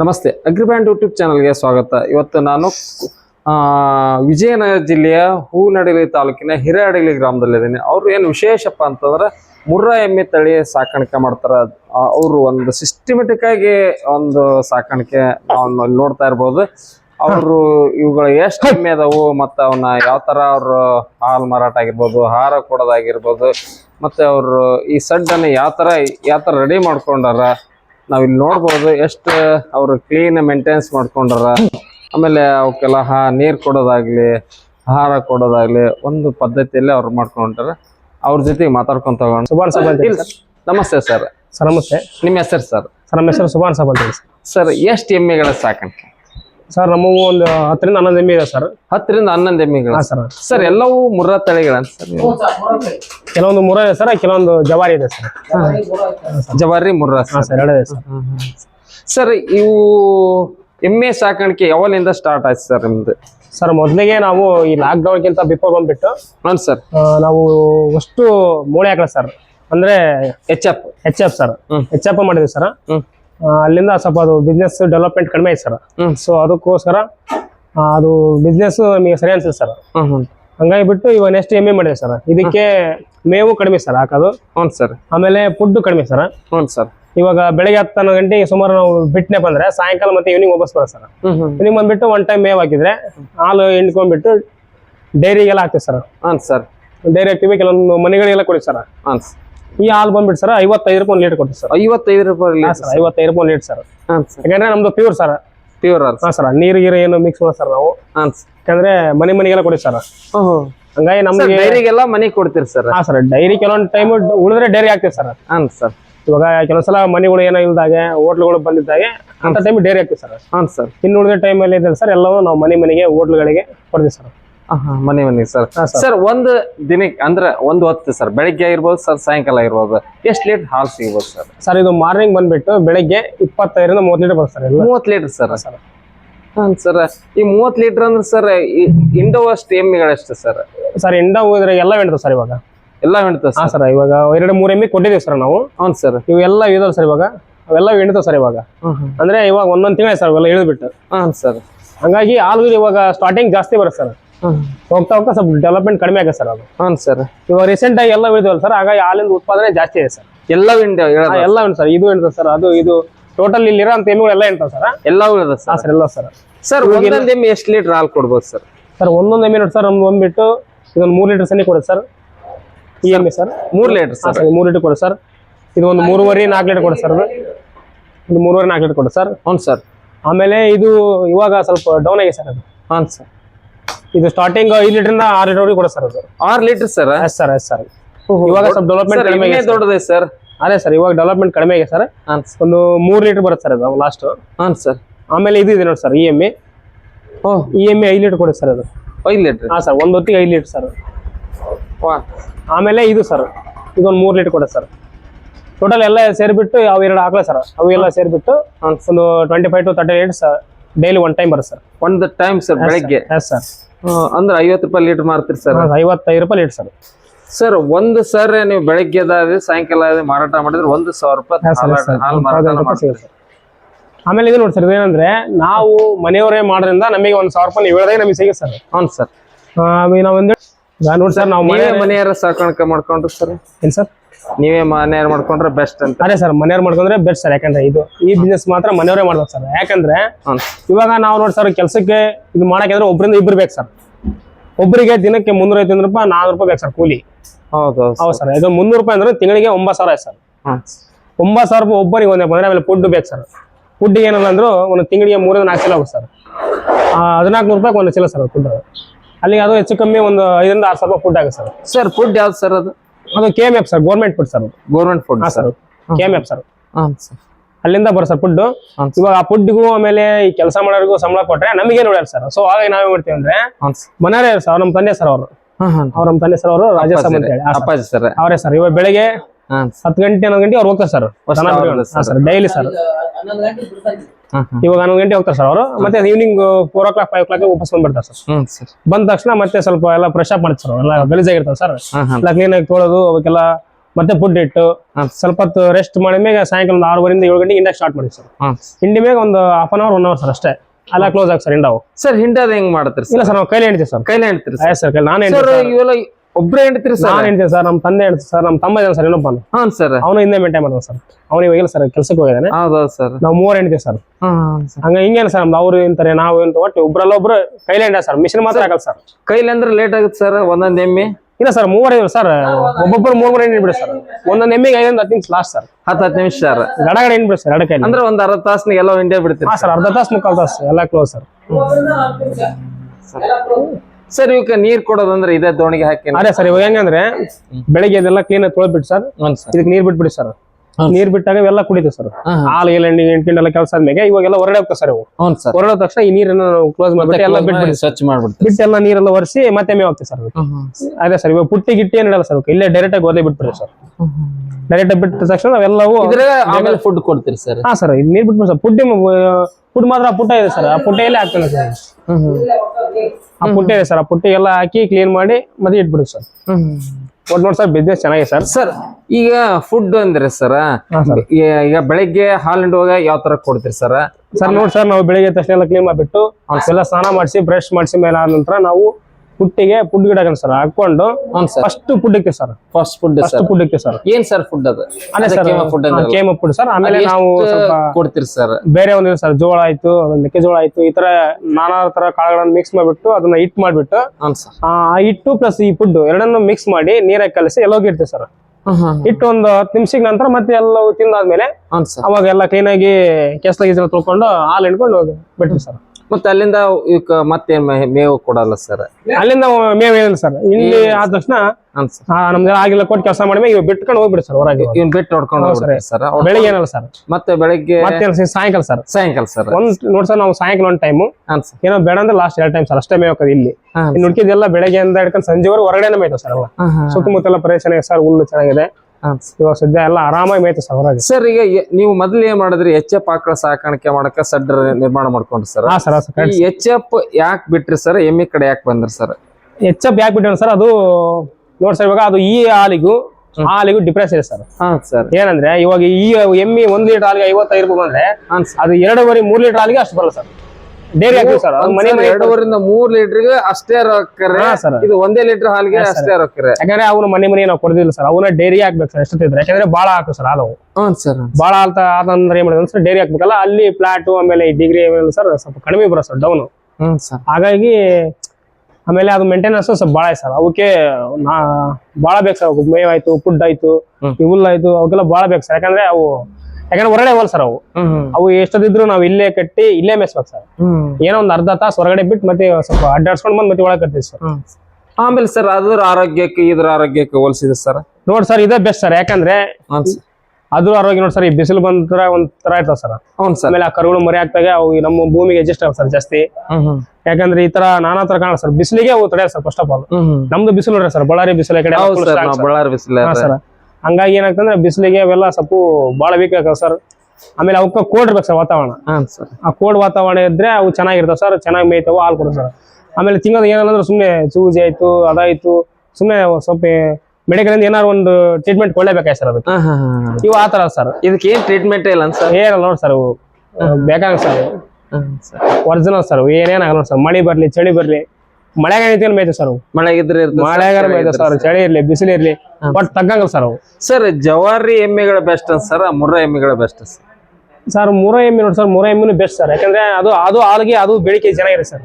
ನಮಸ್ತೆ ಅಗ್ರಿಬ್ಯಾಂಡ್ ಯೂಟ್ಯೂಬ್ ಚಾನಲ್ಗೆ ಸ್ವಾಗತ. ಇವತ್ತು ನಾನು ವಿಜಯನಗರ ಜಿಲ್ಲೆಯ ಹೂನಡಿಲಿ ತಾಲೂಕಿನ ಹಿರೇಅಡಗಲಿ ಗ್ರಾಮದಲ್ಲಿದ್ದೀನಿ. ಅವರು ಏನು ವಿಶೇಷಪ್ಪ ಅಂತಂದ್ರೆ ಮುರ್ರಾ ಎಮ್ಮೆ ತಳಿ ಸಾಕಾಣಿಕೆ ಮಾಡ್ತಾರೆ. ಅವರು ಒಂದು ಸಿಸ್ಟಮೆಟಿಕ್ ಆಗಿ ಒಂದು ಸಾಕಾಣಿಕೆ ನಾವು ನೋಡ್ತಾ ಇರ್ಬೋದು. ಅವರು ಇವುಗಳ ಎಷ್ಟು ಎಮ್ಮೆ ಅದಾವು, ಮತ್ತು ಅವನ್ನ ಯಾವ ಥರ ಅವರು ಹಾಲು ಮಾರಾಟ ಆಗಿರ್ಬೋದು ಹಾರ ಕೊಡೋದಾಗಿರ್ಬೋದು, ಮತ್ತು ಅವರು ಈ ಸಡ್ಡನ್ನು ಯಾವ ಥರ ಯಾವ ಥರ ರೆಡಿ ಮಾಡ್ಕೊಂಡಾರ ನಾವ್ ಇಲ್ಲಿ ನೋಡ್ಬೋದು ಎಷ್ಟು ಅವ್ರು ಕ್ಲೀನ್ ಮೇಂಟೆನೆನ್ಸ್ ಮಾಡ್ಕೊಂಡ್ರ. ಆಮೇಲೆ ಅವಕ್ಕೆಲ್ಲ ಹಾ ನೀರ್ ಕೊಡೋದಾಗ್ಲಿ ಆಹಾರ ಕೊಡೋದಾಗ್ಲಿ ಒಂದು ಪದ್ಧತಿಯಲ್ಲಿ ಅವ್ರು ಮಾಡ್ಕೊಂಡ್ರೆ. ಅವ್ರ ಜೊತೆಗೆ ಮಾತಾಡ್ಕೊಂತ ಸುಭಾನ್ ಸಾಬ್ ಅಂತ ಹೇಳಿ ಇಲ್ಲ, ನಮಸ್ತೆ ಸರ್. ಸರ್ ನಮಸ್ತೆ. ನಿಮ್ಮ ಹೆಸರು ಸರ್? ಸರ್ ನಮ್ಮ ಹೆಸರು ಸುಭಾನ್ ಸಬಲ್ ಸರ್. ಸರ್ ಎಷ್ಟು ಎಮ್ಮೆಗಳ ಸಾಕಾಣಿಕೆ? ಸರ್ ನಮಗೂ ಒಂದು ಹತ್ತರಿಂದ ಹನ್ನೊಂದು ಎಮ್ಮೆ ಇದೆ ಸರ್. ಹತ್ತರಿಂದ ಹನ್ನೊಂದು ಎಮ್ಮೆಗಳು ಹಾಂ ಸರ್. ಸರ್ ಎಲ್ಲವೂ ಮುರ್ರಾ ತಳಿಗಳ ಸರ್ ಇವು? ಕೆಲವೊಂದು ಮುರ ಇದೆ ಸರ್ ಕೆಲವೊಂದು ಜವಾರಿ ಇದೆ ಸರ್. ಜವಾರಿ ಮುರ್ರಾ ಹಾಂ ಸರ್. ಸರ್ ಇದೆ ಸರ್. ಸರ್ ಇವು ಎಮ್ಮೆ ಸಾಕಾಣಿಕೆ ಯಾವಲಿಂದ ಸ್ಟಾರ್ಟ್ ಆಯ್ತು ಸರ್ ನಿಮ್ದು? ಸರ್ ಮೊದಲಿಗೆ ನಾವು ಈ ಲಾಕ್ಡೌನ್ಗಿಂತ ಬಿಫೋರ್ ಬಂದ್ಬಿಟ್ಟು ಹಾಂ ಸರ್. ಆ, ನಾವು ಅಷ್ಟು ಮೂಳೆ ಹಾಕಲ್ಲ ಸರ್. ಅಂದ್ರೆ H F H F sir. H H F ಮಾಡಿದ್ವಿ ಸರ್. ಹ್ಮ್. ಅಲ್ಲಿಂದ ಸ್ವಲ್ಪ ಅದು ಬಿಸ್ನೆಸ್ ಡೆವಲಪ್ಮೆಂಟ್ ಕಡಿಮೆ ಐತೆ ಸರ್. ಸೊ ಅದಕ್ಕೋಸ್ಕರ ಅದು ಬಿಸ್ನೆಸ್ ನಿಮಗೆ ಸರಿ ಅನ್ಸುತ್ತೆ ಸರ್. ಹಂಗಾಗಿ ಬಿಟ್ಟು ಇವಾಗ ನೆಕ್ಸ್ಟ್ ಎಂ ಎ ಮಾಡಿದೆ ಸರ್. ಇದಕ್ಕೆ ಮೇವು ಕಡಿಮೆ ಸರ್ ಹಾಕೋದು. ಹ್ಞೂ ಸರ್. ಆಮೇಲೆ ಫುಡ್ ಕಡಿಮೆ ಸರ್. ಹ್ಞೂ ಸರ್. ಇವಾಗ ಬೆಳಗ್ಗೆ ಹತ್ತು ಹನ್ನೊಂದು ಗಂಟೆಗೆ ಸುಮಾರು ನಾವು ಬಿಟ್ಟನೆ ಬಂದ್ರೆ ಸಾಯಂಕಾಲ ಮತ್ತೆ ಈವ್ನಿಂಗ್ ವಾಪಸ್ ಬರೋ ಸರ್. ಇವ್ನಿಂಗ್ ಈವ್ನಿಂಗ್ ಬಂದ್ಬಿಟ್ಟು ಒನ್ ಟೈಮ್ ಮೇವ್ ಹಾಕಿದ್ರೆ ಹಾಲು ಹಿಂಡ್ಕೊಂಡ್ಬಿಟ್ಟು ಡೈರಿಗೆಲ್ಲ ಹಾಕ್ತೀವಿ ಸರ್. ಹಾಂ ಸರ್. ಡೈರಿ ಹಾಕ್ತೀವಿ ಕೆಲವೊಂದು ಮನೆಗಳಿಗೆಲ್ಲ ಕೊಡಿ ಸರ್. ಹಾಂ ಈ ಹಾಲು ಬಂದ್ಬಿಟ್ಟು ಸರ್ ಐವತ್ತೈದು ರೂಪಾಯಿ ಒಂದು ಲೀಟರ್ ಕೊಡ್ತೀವಿ ಸರ್ ಐವತ್ತೈದು ರೂಪಾಯಿ ಹಾಂ ಸರ್ ಐವತ್ತೈದು ರೂಪಾಯಿ ಒಂದು ಲೀಟರ್ ಸರ್ ಹಾಂ ಸರ್ ಯಾಕಂದ್ರೆ ನಮ್ದು ಪ್ಯೂರ್ ಸರ್ ಪ್ಯೂರ್ ಹಾಂ ಸರ್ ನೀರು ಗೀರು ಏನು ಮಿಕ್ಸ್ ಮಾಡೋ ಸರ್ ನಾವು. ಹಾಂ ಯಾಕಂದ್ರೆ ಮನೆ ಮನೆಗೆಲ್ಲ ಕೊಡಿ ಸರ್ ಹಂಗಾಗಿ ನಮ್ಗೆ ಡೈರಿಗೆಲ್ಲ ಮನೆ ಕೊಡ್ತೀರಿ ಸರ್ ಹಾಂ ಸರ್ ಡೈರಿ ಕೆಲವೊಂದು ಟೈಮ್ ಉಳಿದ್ರೆ ಡೈರಿ ಹಾಕ್ತೀವಿ ಸರ್ ಹಾಂ ಸರ್ ಇವಾಗ ಕೆಲವೊಂದ್ಸಲ ಮನೆಗಳು ಏನೋ ಇಲ್ದಾಗೆ ಹೋಟ್ಲುಗಳು ಬಂದಿದ್ದಾಗೆ ಅಂತ ಟೈಮ್ ಡೈರಿ ಹಾಕ್ತೀವಿ ಸರ್ ಹಾಂ ಸರ್ ಇನ್ನು ಉಳಿದ ಟೈಮಲ್ಲಿ ಇದೆ ಸರ್ ಎಲ್ಲವೂ ನಾವು ಮನೆ ಮನೆಗೆ ಹೋಟ್ಲುಗಳಿಗೆ ಕೊಡ್ತೀವಿ ಸರ್ ಮನೆ ಮನೆ ಸರ್. ಸರ್. ಒಂದು ದಿನಕ್ಕೆ ಅಂದ್ರೆ ಒಂದು ಹೊತ್ತು ಸರ್ ಬೆಳಿಗ್ಗೆ ಇರ್ಬೋದು ಸರ್ ಸಾಯಂಕಾಲ ಇರ್ಬೋದು ಎಷ್ಟು ಲೀಟರ್ ಹಾಲು ಸಿಗ್ಬೋದು ಸರ್? ಸರ್ ಇದು ಮಾರ್ನಿಂಗ್ ಬಂದ್ಬಿಟ್ಟು ಬೆಳಗ್ಗೆ ಇಪ್ಪತ್ತೈದರಿಂದ ಮೂವತ್ತು ಲೀಟರ್ ಬರುತ್ತೆ ಸರ್ ಮೂವತ್ತು ಲೀಟರ್ ಸರ್? ಸರ್. ಹಾಂ ಸರ್ ಈ ಮೂವತ್ತು ಲೀಟರ್ ಅಂದ್ರೆ ಸರ್ ಇಂಡೋ ಅಷ್ಟು ಎಮ್ಮೆಗಳಷ್ಟು ಸರ್? ಸರ್ ಇಂಡೋ ಹೋದ್ರೆ ಎಲ್ಲ ಹಿಂಡ್ತಾವೆ ಸರ್ ಇವಾಗ. ಎಲ್ಲ ಹಿಡ್ತದೆ ಹಾಂ ಸರ್? ಇವಾಗ ಎರಡು ಮೂರು ಎಮ್ಮಿ ಕೊಟ್ಟಿದ್ದೀವಿ ಸರ್ ನಾವು. ಹ್ಞೂ ಸರ್. ಇವೆಲ್ಲ ಇದಾವೆ ಸರ್ ಇವಾಗ. ಅವೆಲ್ಲ ಹಿಂಡ್ತಾವೆ ಸರ್ ಇವಾಗ. ಅಂದ್ರೆ ಇವಾಗ ಒಂದೊಂದು ತಿಂಗಳ ಸರ್ ಅವೆಲ್ಲ ಇಳಿದ್ಬಿಟ್ಟು. ಹಾಂ ಸರ್. ಹಂಗಾಗಿ ಹಾಲು ಇವಾಗ ಸ್ಟಾರ್ಟಿಂಗ್ ಜಾಸ್ತಿ ಬರುತ್ತೆ ಸರ್. ಹೋಗ್ತಾ ಹೋಗ್ತಾ ಸ್ವಲ್ಪ ಡೆವಲಪ್ಮೆಂಟ್ ಕಡಿಮೆ ಆಗ ಸರ್ ಅದು. ಹಾಂ ಸರ್. ಇವಾಗ ರೀಸೆಂಟ್ ಆಗಿ ಎಲ್ಲ ಉಳಿದವಲ್ಲ ಸರ್ ಹಾಗಾಗಿ ಹಾಲಿಂದ ಉತ್ಪಾದನೆ ಜಾಸ್ತಿ ಇದೆ ಸರ್. ಎಲ್ಲ ಹಾ, ಎಲ್ಲ ಉಂಟು ಸರ್ ಇದು ಉಂಟು ಸರ್ ಅದು ಇದು ಟೋಟಲ್ ಇಲ್ಲಿರೋ ಅಂತ ಎಮ್ಮಿಗಳು ಎಲ್ಲ ಉಂಟು ಸರ್ ಎಲ್ಲ ಉಳಿದ ಹಾಂ ಸರ್. ಸರ್ ಎಲ್ಲ ಸರ್. ಸರ್ ಒಂದೊಂದು ಎಮ್ಮೆ ಎಷ್ಟು ಲೀಟರ್ ಹಾಲು ಕೊಡ್ಬೋದು ಸರ್? ಸರ್ ಒಂದೊಂದು ಎಮ್ಮೆ ನೋಡಿ ಸರ್ ಒಂದು ಬಂದ್ಬಿಟ್ಟು ಇದೊಂದು ಮೂರು ಲೀಟರ್ ಸನಿ ಕೊಡುತ್ತೆ ಸರ್. ಈ ಎಮ್ಮೆ ಸರ್. ಮೂರು ಲೀಟರ್ ಹಾಂ ಸರ್. ಸರ್ ಮೂರು ಲೀಟರ್ ಕೊಡುತ್ತೆ ಸರ್. ಇದು ಒಂದು ಮೂರುವರೆ ನಾಲ್ಕು ಲೀಟರ್ ಕೊಡುತ್ತೆ ಸರ್ ಇದು ಮೂರುವರೆ ನಾಲ್ಕು ಲೀಟರ್ ಕೊಡುತ್ತೆ ಸರ್. ಹ್ಞೂ ಸರ್. ಆಮೇಲೆ ಇದು ಇವಾಗ ಸ್ವಲ್ಪ ಡೌನ್ ಆಗಿದೆ ಸರ್ ಅದು. ಹಾಂ ಸರ್. ಇದು ಸ್ಟಾರ್ಟಿಂಗ್ ಐದು ಲೀಟರಿಂದ ಆರು ಲೀಟರ್ ಕೂಡ ಸರ್ ಅದು. ಆರು litre sir yes sir yes sir ಇವಾಗ ಸ್ವಲ್ಪ ಡೆವಲಪ್ಮೆಂಟ್ ಕಡಿಮೆ ಇದೆ ಸರ್. ದೊಡ್ಡದೆ ಸರ್ ಅದೇ ಸರ್ ಇವಾಗ ಡೆವಲಪ್ಮೆಂಟ್ ಕಡಿಮೆ ಇದೆ ಸರ್ ಸರ್ ಒಂದು ಮೂರು ಲೀಟರ್ ಬರುತ್ತೆ ಸರ್ ಅದು ಲಾಸ್ಟ್ ಹಾಂ ಸರ್ ಆಮೇಲೆ ಇದು ಇದೆ ನೋಡಿ ಸರ್ ಇ ಎಂ ಓ. ಇ ಎಮ್ಮೆ ಐದು ಲೀಟರ್ ಕೊಡಿ ಸರ್ ಅದು. ಐದು ಲೀಟರ್ ಹಾಂ ಸರ್ ಒಂದು ಹೊತ್ತಿಗೆ ಐದು ಲೀಟರ್ ಸರ್ ವಾ. ಆಮೇಲೆ ಇದು ಸರ್ ಇದೊಂದು ಮೂರು ಲೀಟರ್ ಕೊಡುತ್ತೆ ಸರ್ ಟೋಟಲ್ ಎಲ್ಲ ಸೇರಿಬಿಟ್ಟು ಅವು ಎರಡು ಹಾಕಲ ಸರ್ ಅವೆಲ್ಲ ಸೇರಿಬಿಟ್ಟು ಒಂದು twenty five to thirty litres daily one time ಬರುತ್ತೆ ಸರ್ ಒಂದು ಟೈಮ್ ಸರ್ ಬೆಳಿಗ್ಗೆ. ಎಸ್ ಸರ್ ಅಂದ್ರೆ ಐವತ್ತು ರೂಪಾಯಿ ಲೀಟರ್ ಮಾರ್ತೀರಿ ಸರ್? ಐವತ್ತೈದು ರೂಪಾಯಿ ಲೀಟರ್ ಸರ್. ಸರ್ ಒಂದು ಸರ್ ನೀವು ಬೆಳಗ್ಗೆ ಸಾಯಂಕಾಲ ಮಾರಾಟ ಮಾಡಿದ್ರೆ ಒಂದು ಸಾವಿರ ರೂಪಾಯಿ ಆಮೇಲೆ ಇದು ನೋಡಿ ಸರ್ ಇದೇನಂದ್ರೆ ನಾವು ಮನೆಯವರೇ ಮಾಡೋದ್ರಿಂದ ನಮಗೆ ಒಂದು ಸಾವಿರ ರೂಪಾಯಿ ನೀವು ಹೇಳಿದಾಗ ನಮಗೆ ಸಿಗುತ್ತೆ ಸರ್. ಹ್ಞೂ ಸರ್. ನಾವು ಒಂದು ನೋಡಿ ಸರ್ ನಾವು ಮನೆ ಮನೆಯವರ ಮನೆಯಾರ ಸಾಕಾಣಿಕೆ ಮಾಡ್ಕೊಂಡ್ರಿ ಸರ್. ಏನು ಸರ್? ನೀವೇ ಮನೆಯವ್ರ ಮಾಡ್ಕೊಂಡ್ರೆ ಬೆಸ್ಟ್ ಅಂತ. ಅದೇ ಸರ್ ಮನೆಯವ್ರು ಮಾಡ್ಕೊಂಡ್ರೆ ಬೆಸ್ಟ್ ಸರ್ ಯಾಕಂದ್ರೆ ಇದು ಈ ಬಿಸ್ನೆಸ್ ಮಾತ್ರ ಮನೆಯವರೇ ಮಾಡ್ಬೇಕು ಸರ್ ಯಾಕಂದ್ರೆ ಇವಾಗ ನಾವು ನೋಡಿ ಸರ್ ಕೆಲಸಕ್ಕೆ ಇದು ಮಾಡಕ್ಕೆ ಒಬ್ಬರಿಂದ ಇಬ್ರು ಬೇಕು ಸರ್ ಒಬ್ಬರಿಗೆ ದಿನಕ್ಕೆ ಮುನ್ನೂರೈವತ್ತು ರೂಪಾಯಿ ನಾನ್ನೂರು ರೂಪಾಯಿ ಬೇಕು ಸರ್ ಕೂಲಿ. ಹೌದು ಹೌದು ಸರ್ ಇದು ಮುನ್ನೂರು ರೂಪಾಯಿ ಅಂದ್ರೆ ತಿಂಗಳಿಗೆ ಒಂಬತ್ತು ಸಾವಿರ ಆಯ್ತು ಸರ್ ಒಂಬತ್ತು ಸಾವಿರ ರೂಪಾಯಿ ಒಬ್ಬರಿಗೆ ಒಂದೇ ಬಂದ್ರೆ ಆಮೇಲೆ ಫುಡ್ ಬೇಕು ಸರ್ ಫುಡ್ಡಿಗೆ ಏನಲ್ಲ ಅಂದ್ರು ಒಂದು ತಿಂಗಳಿಗೆ ಮೂರಿಂದ ನಾಲ್ಕು ಚೀಲ ಹೋಗುತ್ತೆ ಸರ್ ಹದಿನಾಲ್ಕು ನೂರು ರೂಪಾಯಿ ಒಂದು ಚೀಲ ಸರ್ ಫುಡ್ ಅಲ್ಲಿಗೆ ಅದು ಹೆಚ್ಚು ಕಮ್ಮಿ ಒಂದು ಐದರಿಂದ ಆರು ಸಾವಿರ ರೂಪಾಯಿ ಫುಡ್ ಆಗುತ್ತೆ ಸರ್ ಸರ್ ಫುಡ್ ಯಾವ್ದು ಸರ್ ಅದು? ಅದು K M F sir government food sir government food sir K M F sir ಅಲ್ಲಿಂದ ಬರೋ ಸರ್ ಫುಡ್ ಇವಾಗ ಆ ಫುಡ್ಗೂ ಆಮೇಲೆ ಈ ಕೆಲಸ ಮಾಡೋರಿಗೂ ಸಂಬಳ ಕೊಟ್ರೆ ನಮಗೆ ನೋಡ್ಯಾರ ಸರ್ ಸೊ ಹಾಗಾಗಿ ನಾವೇ ಮಾಡ್ತೀವಿ ಅಂದ್ರೆ ಮನೆಯವ್ರ ಸರ್ ನಮ್ಮ ತಂದೆ ಸರ್ ಅವರು. ಅವ್ರ ನಮ್ಮ ತಂದೆ ಸರ್ ಅವರು ರಾಜೇಶ್ ಅಂತ ಹೇಳಿ. ಸರ್. ಅಪ್ಪಾಜಿ ಸರ್ ಅವರೇ ಸರ್ ಇವಾಗ ಬೆಳಗ್ಗೆ ಹತ್ತು ಗಂಟೆ ಹನ್ನೊಂದು ಗಂಟೆ ಅವ್ರು ಹೋಗ್ತಾರೆ ಸರ್. Daily sir. ಇವಾಗ ಹನ್ನೊಂದು ಗಂಟೆ ಹೋಗ್ತಾರೆ ಸರ್ ಅವರು. ಮತ್ತೆ evening four o'clock five o'clock ವಾಪಸ್ ಬಂದ್ಬಿಡ್ತಾರೆ ಸರ್. ಸರ್. ಬಂದ ತಕ್ಷಣ ಮತ್ತೆ ಸ್ವಲ್ಪ ಎಲ್ಲ ಫ್ರೆಶ್ ಅಪ್ ಮಾಡ್ತಾರೆ ಸರ್ ಎಲ್ಲ ಆಗಿರ್ತಾರೆ ಸರ್. ಎಲ್ಲ ಕ್ಲೀನ್ ಆಗಿ ತೊಳೋದು ಅವಕ್ಕೆಲ್ಲ ಮತ್ತೆ ಫುಡ್ ಇಟ್ಟು ಸ್ವಲ್ಪ ಹೊತ್ತು ರೆಸ್ಟ್ ಮಾಡಿದ ಮೇಲೆ ಸಾಯಂಕಾಲ ಒಂದು ಆರೂವರೆಯಿಂದ ಏಳು ಗಂಟೆಗೆ ಇಂಡಕ್ ಸ್ಟಾರ್ಟ್ ಮಾಡಿ ಸರ್. ಹಿಂಡಿ ಮೇಲೆ ಒಂದು half an hour one hour sir ಅಷ್ಟೇ. ಅಲ್ಲ ಕ್ಲೋಸ್ ಆಗ ಸರ್ ಹಿಂಡಾವು. ಸರ್ ಹಿಂಡಾದ ಹೆಂಗ್ ಮಾಡ್ತಾರೆ ಇಲ್ಲ ಸರ್? ನಾವು ಕೈಲಿ ಹಿಡಿತೀವಿ ಸರ್. ಕೈಲಿ ಹೇಳ್ತೀರಿ ಸರ್ ಕೈಲಿ ನಾನು ಸರ್ ಹೇಳ್ತೀನಿ ಇವೆಲ್ಲ ಒಬ್ರೇ ಹೇಳ್ತೀರಿ ಸರ್? ನಾನು ಹೇಳ್ತೀನಿ ಸರ್ ನಮ್ಮ ತಂದೆ ಹೇಳ್ತೀನಿ ಸರ್ ನಮ್ಮ ತಮ್ಮ ಇದ್ದಾನೆ ಸರ್ ಇನ್ನೊಬ್ಬ ಹಾಂ ಸರ್. ಅವನು ಹಿಂದೆ ಮೇಂಟೈನ್ ಮಾಡ್ತಾನೆ ಸರ್. ಅವನು ಇವಾಗಿಲ್ಲ ಸರ್ ಕೆಲಸಕ್ಕೆ ಹೋಗಿದ್ದಾನೆ ಹೌದೌದು ಸರ್. ನಾವು ಮೂವರು ಹೆಣ್ತೀವಿ ಸರ್. ಹಂಗ ಹಿಂಗೇನು ಸರ್ ನಮ್ದು ಅವ್ರು ಇಂತಾರೆ ನಾವು ಅಂತ ಒಟ್ಟು ಒಬ್ರಲ್ಲ ಒಬ್ರು ಕೈಲಿ ಸರ್. ಮಿಷನ್ ಮಾತ್ರ ಆಗಲ್ಲ ಸರ್. ಕೈಲಿ ಅಂದ್ರೆ ಲೇಟ್ ಆಗುತ್ತೆ ಸರ್ ಒಂದೊಂದು ಎಮ್ಮೆ ಇಲ್ಲ ಸರ್ ಮೂವರ ಇವ್ರು ಸರ್. ಒಬ್ಬೊಬ್ಬರು ಮೂರು ಮೂರು ಹೆಣ್ಣು ಬಿಡಿ ಸರ್. ಒಂದೊಂದು ಎಮ್ಮಿಗೆ ಐದೊಂದು ಹತ್ತು ನಿಮಿಷ ಲಾಸ್ಟ್ ಸರ್. ಹತ್ತು ಹತ್ತು ನಿಮಿಷ ಸರ್. ಗಡಗಡ ಗಡ ಹೆಣ್ಣು ಬಿಡಿ ಸರ್ ಎಡ ಕೈಲಿ ಅಂದ್ರೆ ಒಂದು ಅರ್ಧ ತಾಸ್ನಾಗ ಎಲ್ಲ ಇಂಡಿಯಾ ಬಿಡ್ತೀರಿ ಹಾ ಸರ್. ಅರ್ಧ ತಾಸು ಮುಕ್ಕಾಲ್ ತಾಸು ಎಲ್ಲ ಕ್ಲೋಸ್ ಸರ್. ಸರ್ ಇವಕ್ಕೆ ನೀರ್ ಕೊಡೋದಂದ್ರೆ ಇದೇ ದೋಣಿಗೆ ಹಾಕಿ ಅದೇ ಸರ್ ಇವಾಗ ಹೆಂಗಂದ್ರೆ ಬೆಳಿಗ್ಗೆ ಇದೆಲ್ಲ ಕ್ಲೀನ್ ಹ್ಞೂ ಸರ್. ಇದಕ್ಕೆ ನೀರ್ ಬಿಟ್ಬಿಡಿ ಸರ್. ನೀರ್ ಬಿಟ್ಟಾಗ ಇವೆಲ್ಲ ಕುಡಿತೀವಿ ಸರ್ ಹಾಲು. ಹಾಲು ಎಲೆ ಎಲ್ಲ ಕೆಲಸ ಆದ್ಮೇಲೆ ಇವಾಗೆಲ್ಲ ಹೊರಡೆ ಹೋಗ್ತಾವೆ ಸರ್ ಇವು. ಹ್ಞೂ ಸರ್ ಹೊರಡೋ ತಕ್ಷಣ ಈ ನೀರನ್ನ ನಾವು ಕ್ಲೋಸ್ ಮಾಡ್ಬಿಟ್ಟು ಎಲ್ಲ ಬಿಟ್ಬಿಡಿ ಸ್ವಚ್ಛ ಮಾಡ್ಬಿಡ್ತೀವಿ ಬಿಟ್ಟು ಎಲ್ಲ ನೀರೆಲ್ಲ ಒರೆಸಿ ಮತ್ತೆ ಮೇವ್ ಹೋಗ್ತೀವಿ ಸರ್ ಅದೇ ಸರ್ ಇವಾಗ ಪುಟ್ಟಿ ಗಿಟ್ಟಿ ಏನ್ ಇಡಲ್ಲ ಸರ್ ಇಲ್ಲೇ ಡೈರೆಕ್ಟ್ ಆಗಿ ಓದೇ ಬಿಟ್ಬಿಡಿ ಸರ್ ಡೈರೆಕ್ಟ್ ಬಿಟ್ಟ ತಕ್ಷಣ ನಾವೆಲ್ಲವೂ ಆಮೇಲೆ ಫುಡ್ ಕೊಡ್ತೀರಿ ಸರ್ ಹಾ ಸರ್ ನೀರ್ ಬಿಟ್ಬಿಡಿ ಸರ್ ಪುಟ್ಟಿ ಫುಡ್ ಮಾತ್ರ ಪುಟ್ಟ ಇದೆ ಸರ್ ಆ ಪುಟ್ಟೆಯಲ್ಲೇ ಹಾಕ್ತಾನೆ ಸರ್ ಆ ಪುಟ್ಟಿ ಇದೆ ಸರ್ ಆ ಪುಟ್ಟಿಗೆಲ್ಲ ಹಾಕಿ ಕ್ಲೀನ್ ಮಾಡಿ ಮತ್ತೆ ಇಟ್ಬಿಡಿ ಸರ್ ಒಟ್ಟು ನೋಡಿ ಸರ್ ಬಿಸ್ನೆಸ್ ಚೆನ್ನಾಗಿದೆ ಸರ್. ಸರ್ ಈಗ ಫುಡ್ ಅಂದ್ರೆ ಸರ್ ಈಗ ಬೆಳಿಗ್ಗೆ ಹಾಲು ಹಿಂಡುವಾಗ ಯಾವ ತರ ಕೊಡ್ತೀರಿ ಸರ್? ಸರ್ ನೋಡಿ ಸರ್ ನಾವು ಬೆಳಿಗ್ಗೆ ತಕ್ಷಣ ಎಲ್ಲ ಕ್ಲೀನ್ ಮಾಡಿಬಿಟ್ಟು ಎಲ್ಲ ಸ್ನಾನ ಮಾಡಿಸಿ ಬ್ರಷ್ ಮಾಡಿಸಿ ಮೇಲೆ ಆದ ನಂತರ ನಾವು ಪುಟ್ಟಿಗೆ ಫುಡ್ ಗಿಡ ಸರ್ ಹಾಕೊಂಡು first food ಇಕ್ತೀವಿ sir first food first sir food ಇಕ್ತೀವಿ sir ಏನ್ ಸರ್ ಫುಡ್ ಅದು? ಅದೇ ಸರ್ ಫುಡ್ ಕೇಮ ಫುಡ್ ಸರ್ ಆಮೇಲೆ ನಾವು ಸ್ವಲ್ಪ ಕೊಡ್ತೀರಿ ಸರ್ ಬೇರೆ ಒಂದು ಸರ್ ಜೋಳ ಆಯ್ತು ಮೆಕ್ಕೆಜೋಳ ಆಯ್ತು ಈ ತರ ನಾನಾ ತರ ಕಾಳುಗಳನ್ನ ಮಿಕ್ಸ್ ಮಾಡಿಬಿಟ್ಟು ಅದನ್ನ ಹಿಟ್ ಮಾಡಿಬಿಟ್ಟು ಆ ಹಿಟ್ಟು ಪ್ಲಸ್ ಈ ಫುಡ್ ಎರಡನ್ನು ಮಿಕ್ಸ್ ಮಾಡಿ ನೀರಾಗಿ ಕಲಸಿ ಎಲ್ಲ ಇಡ್ತೀವಿ ಸರ್ ಇಟ್ಟು ಒಂದು ಹತ್ತು ನಿಮಿಷದ ನಂತರ ಮತ್ತೆ ಎಲ್ಲವೂ ತಿಂದಾದ್ಮೇಲೆ ಅವಾಗ ಎಲ್ಲ ಕ್ಲೀನಾಗಿ ಕೆಸಲ ಗೀಸಲ ತೊಳ್ಕೊಂಡು ಹಾಲು ಹಿಡ್ಕೊಂಡು ಹೋಗಿ ಬಿಟ್ರಿ ಸರ್ ಮತ್ತೆ ಅಲ್ಲಿಂದ ಮತ್ತೆ ಮೇವು ಕೊಡಲ್ಲ ಸರ್. ಅಲ್ಲಿಂದ ಮೇವು ಏನಿಲ್ಲ ಸರ್. ಇಲ್ಲಿ ಆದ ತಕ್ಷಣ ನಮ್ಗೆ ಆಗಿಲ್ಲ ಕೊಟ್ಟು ಕೆಲಸ ಮಾಡಿ ಇವ್ ಬಿಟ್ಕೊಂಡು ಹೋಗ್ಬಿಡಿ ಸರ್ ಹೊರಗೆ ಇವ್ ಬಿಟ್ಟು ಹೊಡ್ಕೊಂಡು ಹೋಗ್ರಿ ಸರ್. ಬೆಳಿಗ್ಗೆ ಏನಲ್ಲ ಸರ್. ಮತ್ತೆ ಬೆಳಿಗ್ಗೆ ಮತ್ತೆ ಸಾಯಂಕಾಲ ಸರ್. ಸಾಯಂಕಾಲ ಸರ್. ಒಂದ್ ನೋಡ್ ಸರ್ ನಾವು ಸಾಯಂಕಾಲ ಒಂದ್ ಟೈಮ್ ಏನೋ ಬೇಡ ಅಂದ್ರೆ ಲಾಸ್ಟ್ ಎರಡು ಟೈಮ್ ಸರ್. ಅಷ್ಟೇ ಮೇವ್ ಇಲ್ಲಿ. ಉಳ್ಕಿದ್ದೆಲ್ಲ ಬೆಳಗ್ಗೆಯಿಂದ ಹಿಡ್ಕೊಂಡು ಸಂಜೆವರೆಗೂ ಹೊರಗಡೆ ಮೇಯ್ತಾವೆ ಸರ್ ಸುತ್ತಮುತ್ತಲ ಪ್ರದೇಶ ಸರ್ ಹುಲ್ಲು ಚೆನ್ನಾಗಿದೆ. ಇವಾಗ ಸದ್ಯ ಎಲ್ಲ ಆರಾಮಾಗಿ ಮೇಯ್ತು ಸರ್ ಹೊರಗೆ. ಸರ್ ಈಗ ಎ- ನೀವು ಮೊದಲು ಏನ್ ಮಾಡಿದ್ರಿ? ಎಚ್ ಎಫ್ ಆಕಳ ಸಾಕಾಣಿಕೆ ಮಾಡಕ ಸಡ್ರ ನಿರ್ಮಾಣ ಮಾಡ್ಕೊಂಡ್ರಿ ಸರ್? ಹಾ ಸರ್ ಸರ್ ಈ ಎಚ್ ಎಫ್ ಯಾಕೆ ಬಿಟ್ರಿ ಸರ್? ಎಮ್ಮಿ ಕಡೆ ಯಾಕೆ ಬಂದ್ರಿ ಸರ್? ಎಚ್ ಎಫ್ ಯಾಕೆ ಬಿಟ್ಟು ಸರ್ ಅದು ನೋಡಿ ಸರ್ ಇವಾಗ ಅದು ಈ ಹಾಲಿಗೂ ಹಾಲಿಗೂ ಡಿಫ್ರೆನ್ಸ್ ಇದೆ ಸರ್. ಹಾಂ ಸರ್. ಏನಂದ್ರೆ ಇವಾಗ ಈ ಎಮ್ಮಿ ಒಂದ್ ಲೀಟರ್ ಹಾಲಿಗೆ ಐವತ್ತೈದು ರೂಪಾಯಿ ಬಂದ್ರೆ ಹಾಂ ಸರ್. ಅದು ಎರಡೂವರೆ ಮೂರ್ ಲೀಟರ್ ಹಾಲಿಗೆ ಅಷ್ಟು ಬರಲ್ಲ ಸರ್. ಡೈರಿ ಹಾಕ್ತೀವಿ ಸರ್ ಮನೆ ಮನೆ ಎರಡೂವರಿಂದ ಮೂರ್ ಲೀಟರ್ಗೆ ಅಷ್ಟೇ ರೊಕ್ಕರೆ ಸರ್ ಇದು ಒಂದೇ ಲೀಟರ್ ಹಾಲಿಗೆ ಅಷ್ಟೇ ರೊಕ್ಕರೆ ಯಾಕಂದ್ರೆ ಅವ್ನ ಮನೆ ಮನೆ ನಾವು ಕೊಡದಿಲ್ಲ ಸರ್ ಅವನ್ನ ಡೈರಿ ಹಾಕ್ಬೇಕು ಸರ್ ಎಷ್ಟೊತ್ತಿದ್ರೆ? ಯಾಕಂದ್ರೆ ಬಾಳ ಹಾಕು ಸರ್ ಹಾಲು. ಹ್ಞೂ ಸರ್ ಬಾಳ ಆಲ್ತ ಆದಂದ್ರೆ ಏನ್ ಮಾಡಿದ್ರೆ ಸರ್ ಡೈರಿ ಹಾಕ್ಬೇಕಲ್ಲ? ಅಲ್ಲಿ ಫ್ಲಾಟ್ ಆಮೇಲೆ ಈ ಡಿಗ್ರಿ ಸರ್ ಸ್ವಲ್ಪ ಕಡಿಮೆ ಬರೋ ಸರ್ ಡೌನ್ ಹ್ಞೂ ಸರ್ ಹಾಗಾಗಿ ಆಮೇಲೆ ಅದು ಮೇಂಟೆನೆನ್ಸ್ ಸ್ವಲ್ಪ ಬಾಳ ಸರ್ ಅವಕ್ಕೆ ನಾ ಭಾಳ ಬೇಕು ಸರ್ ಮೇವ್ ಆಯ್ತು ಫುಡ್ ಆಯ್ತು ಇವುಲ್ ಹುಲ್ಲು ಆಯ್ತು ಅವಕ್ಕೆಲ್ಲ ಬಾಳ ಬೇಕು ಸರ್ ಯಾಕಂದ್ರೆ ಅವು ಯಾಕಂದ್ರೆ ಹೊರಗಡೆ ಹೋಲ್ ಸರ್ ಅವು. ಅವು ಎಷ್ಟೊತ್ತಿದ್ರು ನಾವು ಇಲ್ಲೇ ಕಟ್ಟಿ ಇಲ್ಲೇ ಮೇಸ್ಬೇಕು ಸರ್ ಏನೋ ಒಂದ್ ಅರ್ಧ ತಾಸು ಹೊರಗಡೆ ಬಿಟ್ಟು ಮತ್ತೆ ಸ್ವಲ್ಪ ಅಡ್ಡಾಡ್ಸ್ಕೊಂಡ್ ಬಂದ್ ಮತ್ತೆ ಒಳಗೆ ಕಟ್ತೀವಿ ಸರ್ ಆಮೇಲೆ ಸರ್ ಅದ್ರ ಆರೋಗ್ಯಕ್ಕೆ ಇದ್ರ ಆರೋಗ್ಯಕ್ಕೆ ಹೋಲಿಸಿದ್ರೆ ಸರ್ ನೋಡ್ ಸರ್ ಇದೇ ಬೆಸ್ಟ್ ಸರ್ ಯಾಕಂದ್ರೆ ಅದ್ರ ಆರೋಗ್ಯ ನೋಡಿ ಸರ್ ಈ ಬಿಸಿಲು ಬಂದ್ರ ಒಂದ್ ತರ ಇರ್ತಾವ ಸರ್ ಹೌನ್ ಸರ್ ಆಮೇಲೆ ಆ ಕರುಗಳು ಮರಿ ಹಾಕ್ದಾಗ ಅವು ನಮ್ಮ ಭೂಮಿಗೆ ಅಡ್ಜಸ್ಟ್ ಆಗ ಸರ್ ಜಾಸ್ತಿ. ಯಾಕಂದ್ರೆ ಈ ತರ ನಾನಾ ತರ ಕಾಣ ಸರ್ ಬಿಸಿಲಿಗೆ ಅವು ತಡೆಯ ಸರ್ ಫಸ್ಟ್ ಆಫ್ ಆಲ್ ನಮ್ದು ಬಿಸಿಲು ನೋಡ್ರಿ ಸರ್ ಬಳ್ಳಾರಿ ಬಿಸಿಲು ಕಡೆ ಬಳ್ಳಾರಿ ಬಿಸಿಲು ಸರ್ ಹಂಗಾಗಿ ಏನಾಗ್ತಂದ್ರೆ ಬಿಸಿಲಿಗೆ ಅವೆಲ್ಲ ಸ್ವಲ್ಪ ಭಾಳ ವೀಕ್ ಆಗ್ತವೆ ಸರ್ ಆಮೇಲೆ ಅವಕ್ಕ ಕೋಡ್ ಇರ್ಬೇಕು ಸರ್ ವಾತಾವರಣ. ಹಾಂ ಸರ್ ಆ ಕೋಡ್ ವಾತಾವರಣ ಇದ್ರೆ ಅವು ಚೆನ್ನಾಗಿರ್ತಾವೆ ಸರ್ ಚೆನ್ನಾಗಿ ಮೇಯ್ತವೆ ಹಾಲು ಕೊಡು ಸರ್ ಆಮೇಲೆ ತಿಂಗಳ ಏನಂದ್ರೆ ಸುಮ್ಮನೆ ಚೂಜಿ ಆಯ್ತು ಅದಾಯ್ತು ಸುಮ್ಮನೆ ಸ್ವಲ್ಪ ಮೆಡಿಕಲಿಂದ ಏನಾದ್ರು ಒಂದು ಟ್ರೀಟ್ಮೆಂಟ್ ಕೊಡಲೇಬೇಕಾಯ್ತು ಸರ್ ಅದಕ್ಕೆ. ಇವು ಆ ತರ ಸರ್ ಇದಕ್ಕೆ ಏನ್ ಟ್ರೀಟ್ಮೆಂಟ್ ಇಲ್ಲ ಸರ್ ಏನಲ್ಲ ನೋಡಿ ಸರ್ ಬೇಕಾಗ ಸರ್ ಒರಿಜಿನಲ್ ಸರ್ ಏನೇನಾಗಲ್ಲ ಸರ್ ಮಳೆ ಬರಲಿ ಚಳಿ ಬರ್ಲಿ ಮಳೆಗಾಲ ಮೇಯ್ತು ಸರ್ ಅವು. ಮಳೆಗಿದ್ರೆ ಇರ್ತದೆ ಮಳೆಗಾಲ ಮೇಯ್ತಾವ ಸರ್ ಚಳಿ ಇರ್ಲಿ ಬಿಸಿಲು ಇರ್ಲಿ ಬಟ್ ತಗ್ಗಂಗಲ್ಲ ಸರ್ ಅವು. ಸರ್ ಜವಾರಿ ಎಮ್ಮೆಗಳ ಬೆಸ್ಟ್ ಸರ್ ಮುರ್ರಾ ಎಮ್ಮೆಗಳ ಬೆಸ್ಟ್ ಸರ್. ಸರ್ ಮೂರ ಎಮ್ಮೆ ನೋಡಿ ಸರ್ ಮೂರ ಎಮ್ಮೆನು ಬೆಸ್ಟ್ ಸರ್. ಯಾಕಂದ್ರೆ ಅದು ಅದು ಹಾಲಿಗೆ ಅದು ಬೇಡಿಕೆ ಚೆನ್ನಾಗಿದೆ ಸರ್.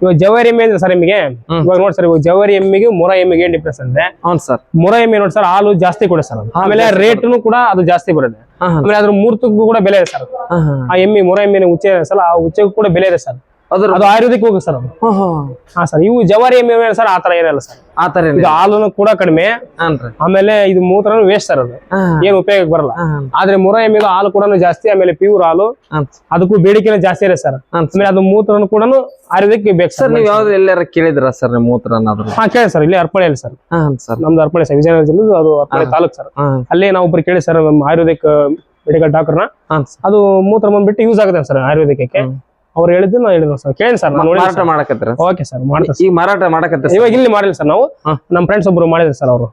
ಇವಾಗ ಜವಾರಿ ಎಮ್ಮೆ ಅಂದ್ರೆ ಸರ್ ನಿಮಗೆ. ಇವಾಗ ನೋಡಿ ಸರ್ ಇವಾಗ ಜವಾರಿ ಎಮ್ಮೆಗೆ ಮೂರ ಎಮ್ಮೆಗೆ ಏನ್ ಡಿಫ್ರೆನ್ಸ್ ಅಂದ್ರೆ ಹೌನ್ ಸರ್. ಮೂರ ಎಮ್ಮೆ ನೋಡಿ ಸರ್ ಹಾಲು ಜಾಸ್ತಿ ಕೊಡೆ ಸರ್ ಅದು. ಆಮೇಲೆ ರೇಟ್ನು ಕೂಡ ಅದು ಜಾಸ್ತಿ ಬರುತ್ತೆ. ಆಮೇಲೆ ಅದ್ರ ಮೂರ್ತಕ್ಕೂ ಕೂಡ ಬೆಲೆ ಇದೆ ಸರ್. ಆ ಎಮ್ಮೆ ಮೂರ ಎಮ್ಮೆನ ಉಚ್ಚೆ ಸಲ ಆ ಉಚ್ಚೆಗೂ ಕೂಡ ಬೆಲೆ ಇದೆ ಸರ್. ಅದ್ರ ಅದು ಆಯುರ್ವೇದಿಕ್ ಹೋಗಿ ಸರ್ ಅದು. ಹಾಂ ಸರ್ ಇವು ಜವಾರಿ ಎಮ್ಮೆ ಸರ್ ಆತರ ತರ ಏನಿಲ್ಲ ಸರ್. ಆ ಥರ ಇದು ಹಾಲು ಕೂಡ ಕಡಿಮೆ. ಆಮೇಲೆ ಇದು ಮೂತ್ರ ವೇಸ್ಟ್ ಸರ್ ಅದು. ಏನು ಉಪಯೋಗಕ್ಕೆ ಬರಲ್ಲ. ಆದ್ರೆ ಮುರ ಎಮ್ಮೆದು ಹಾಲು ಕೂಡ ಜಾಸ್ತಿ ಆಮೇಲೆ ಪ್ಯೂರ್ ಹಾಲು ಅದಕ್ಕೂ ಬೇಡಿಕೆನೂ ಜಾಸ್ತಿ ಇದೆ ಸರ್. ಆಮೇಲೆ ಅದು ಮೂತ್ರ ಕೂಡ ಆಯುರ್ವೇದಿಕ್ ಬೇಕು ಸರ್. ನೀವು ಯಾವ್ದು ಎಲ್ಲಾರ ಕೇಳಿದ್ರ ಸರ್ ನಿಮ್ಮ ಮೂತ್ರ ಹಾ ಕೇಳಿ ಸರ್ ಇಲ್ಲಿ ಅರ್ಪಳೆಯಲ್ಲಿ ಸರ್. ಸರ್. ನಮ್ದು ಅರ್ಪಳೆ ಸರ್ ವಿಜಯನಗರ ಜಿಲ್ಲೆ ಅದು ಅರ್ಪಳೆ ತಾಲೂಕ್ ಸರ್. ಅಲ್ಲೇ ನಾವು ಒಬ್ರು ಕೇಳಿ ಸರ್ ಆಯುರ್ವೇದಿಕ್ ಮೆಡಿಕಲ್ ಡಾಕ್ಟರ್ನ ಹಾ ಅದು ಮೂತ್ರ ಬಂದ್ಬಿಟ್ಟು ಯೂಸ್ ಆಗುತ್ತೆ ಸರ್ ಆಯುರ್ವೇದಿಕಕ್ಕೆ. ಅವ್ರು ಹೇಳಿದ್ದು ನಾವು ಹೇಳಿದ್ವಿ ಸರ್. ಕೇಳಿ ಸರ್ ನಾನು ಮಾರಾಟ ಮಾಡಕತ್ತೀರ ಓಕೆ ಸರ್ ಮಾಡ್ತಾರೆ ಈಗ ಮಾರಾಟ ಮಾಡಕತ್ತೀರ ಇವಾಗ ಇಲ್ಲಿ ಮಾಡಿಲ್ಲ ಸರ್ ನಾವು. ನಮ್ಮ ಫ್ರೆಂಡ್ಸ್ ಒಬ್ರು ಮಾಡಿದ್ರು ಸರ್ ಅವರು.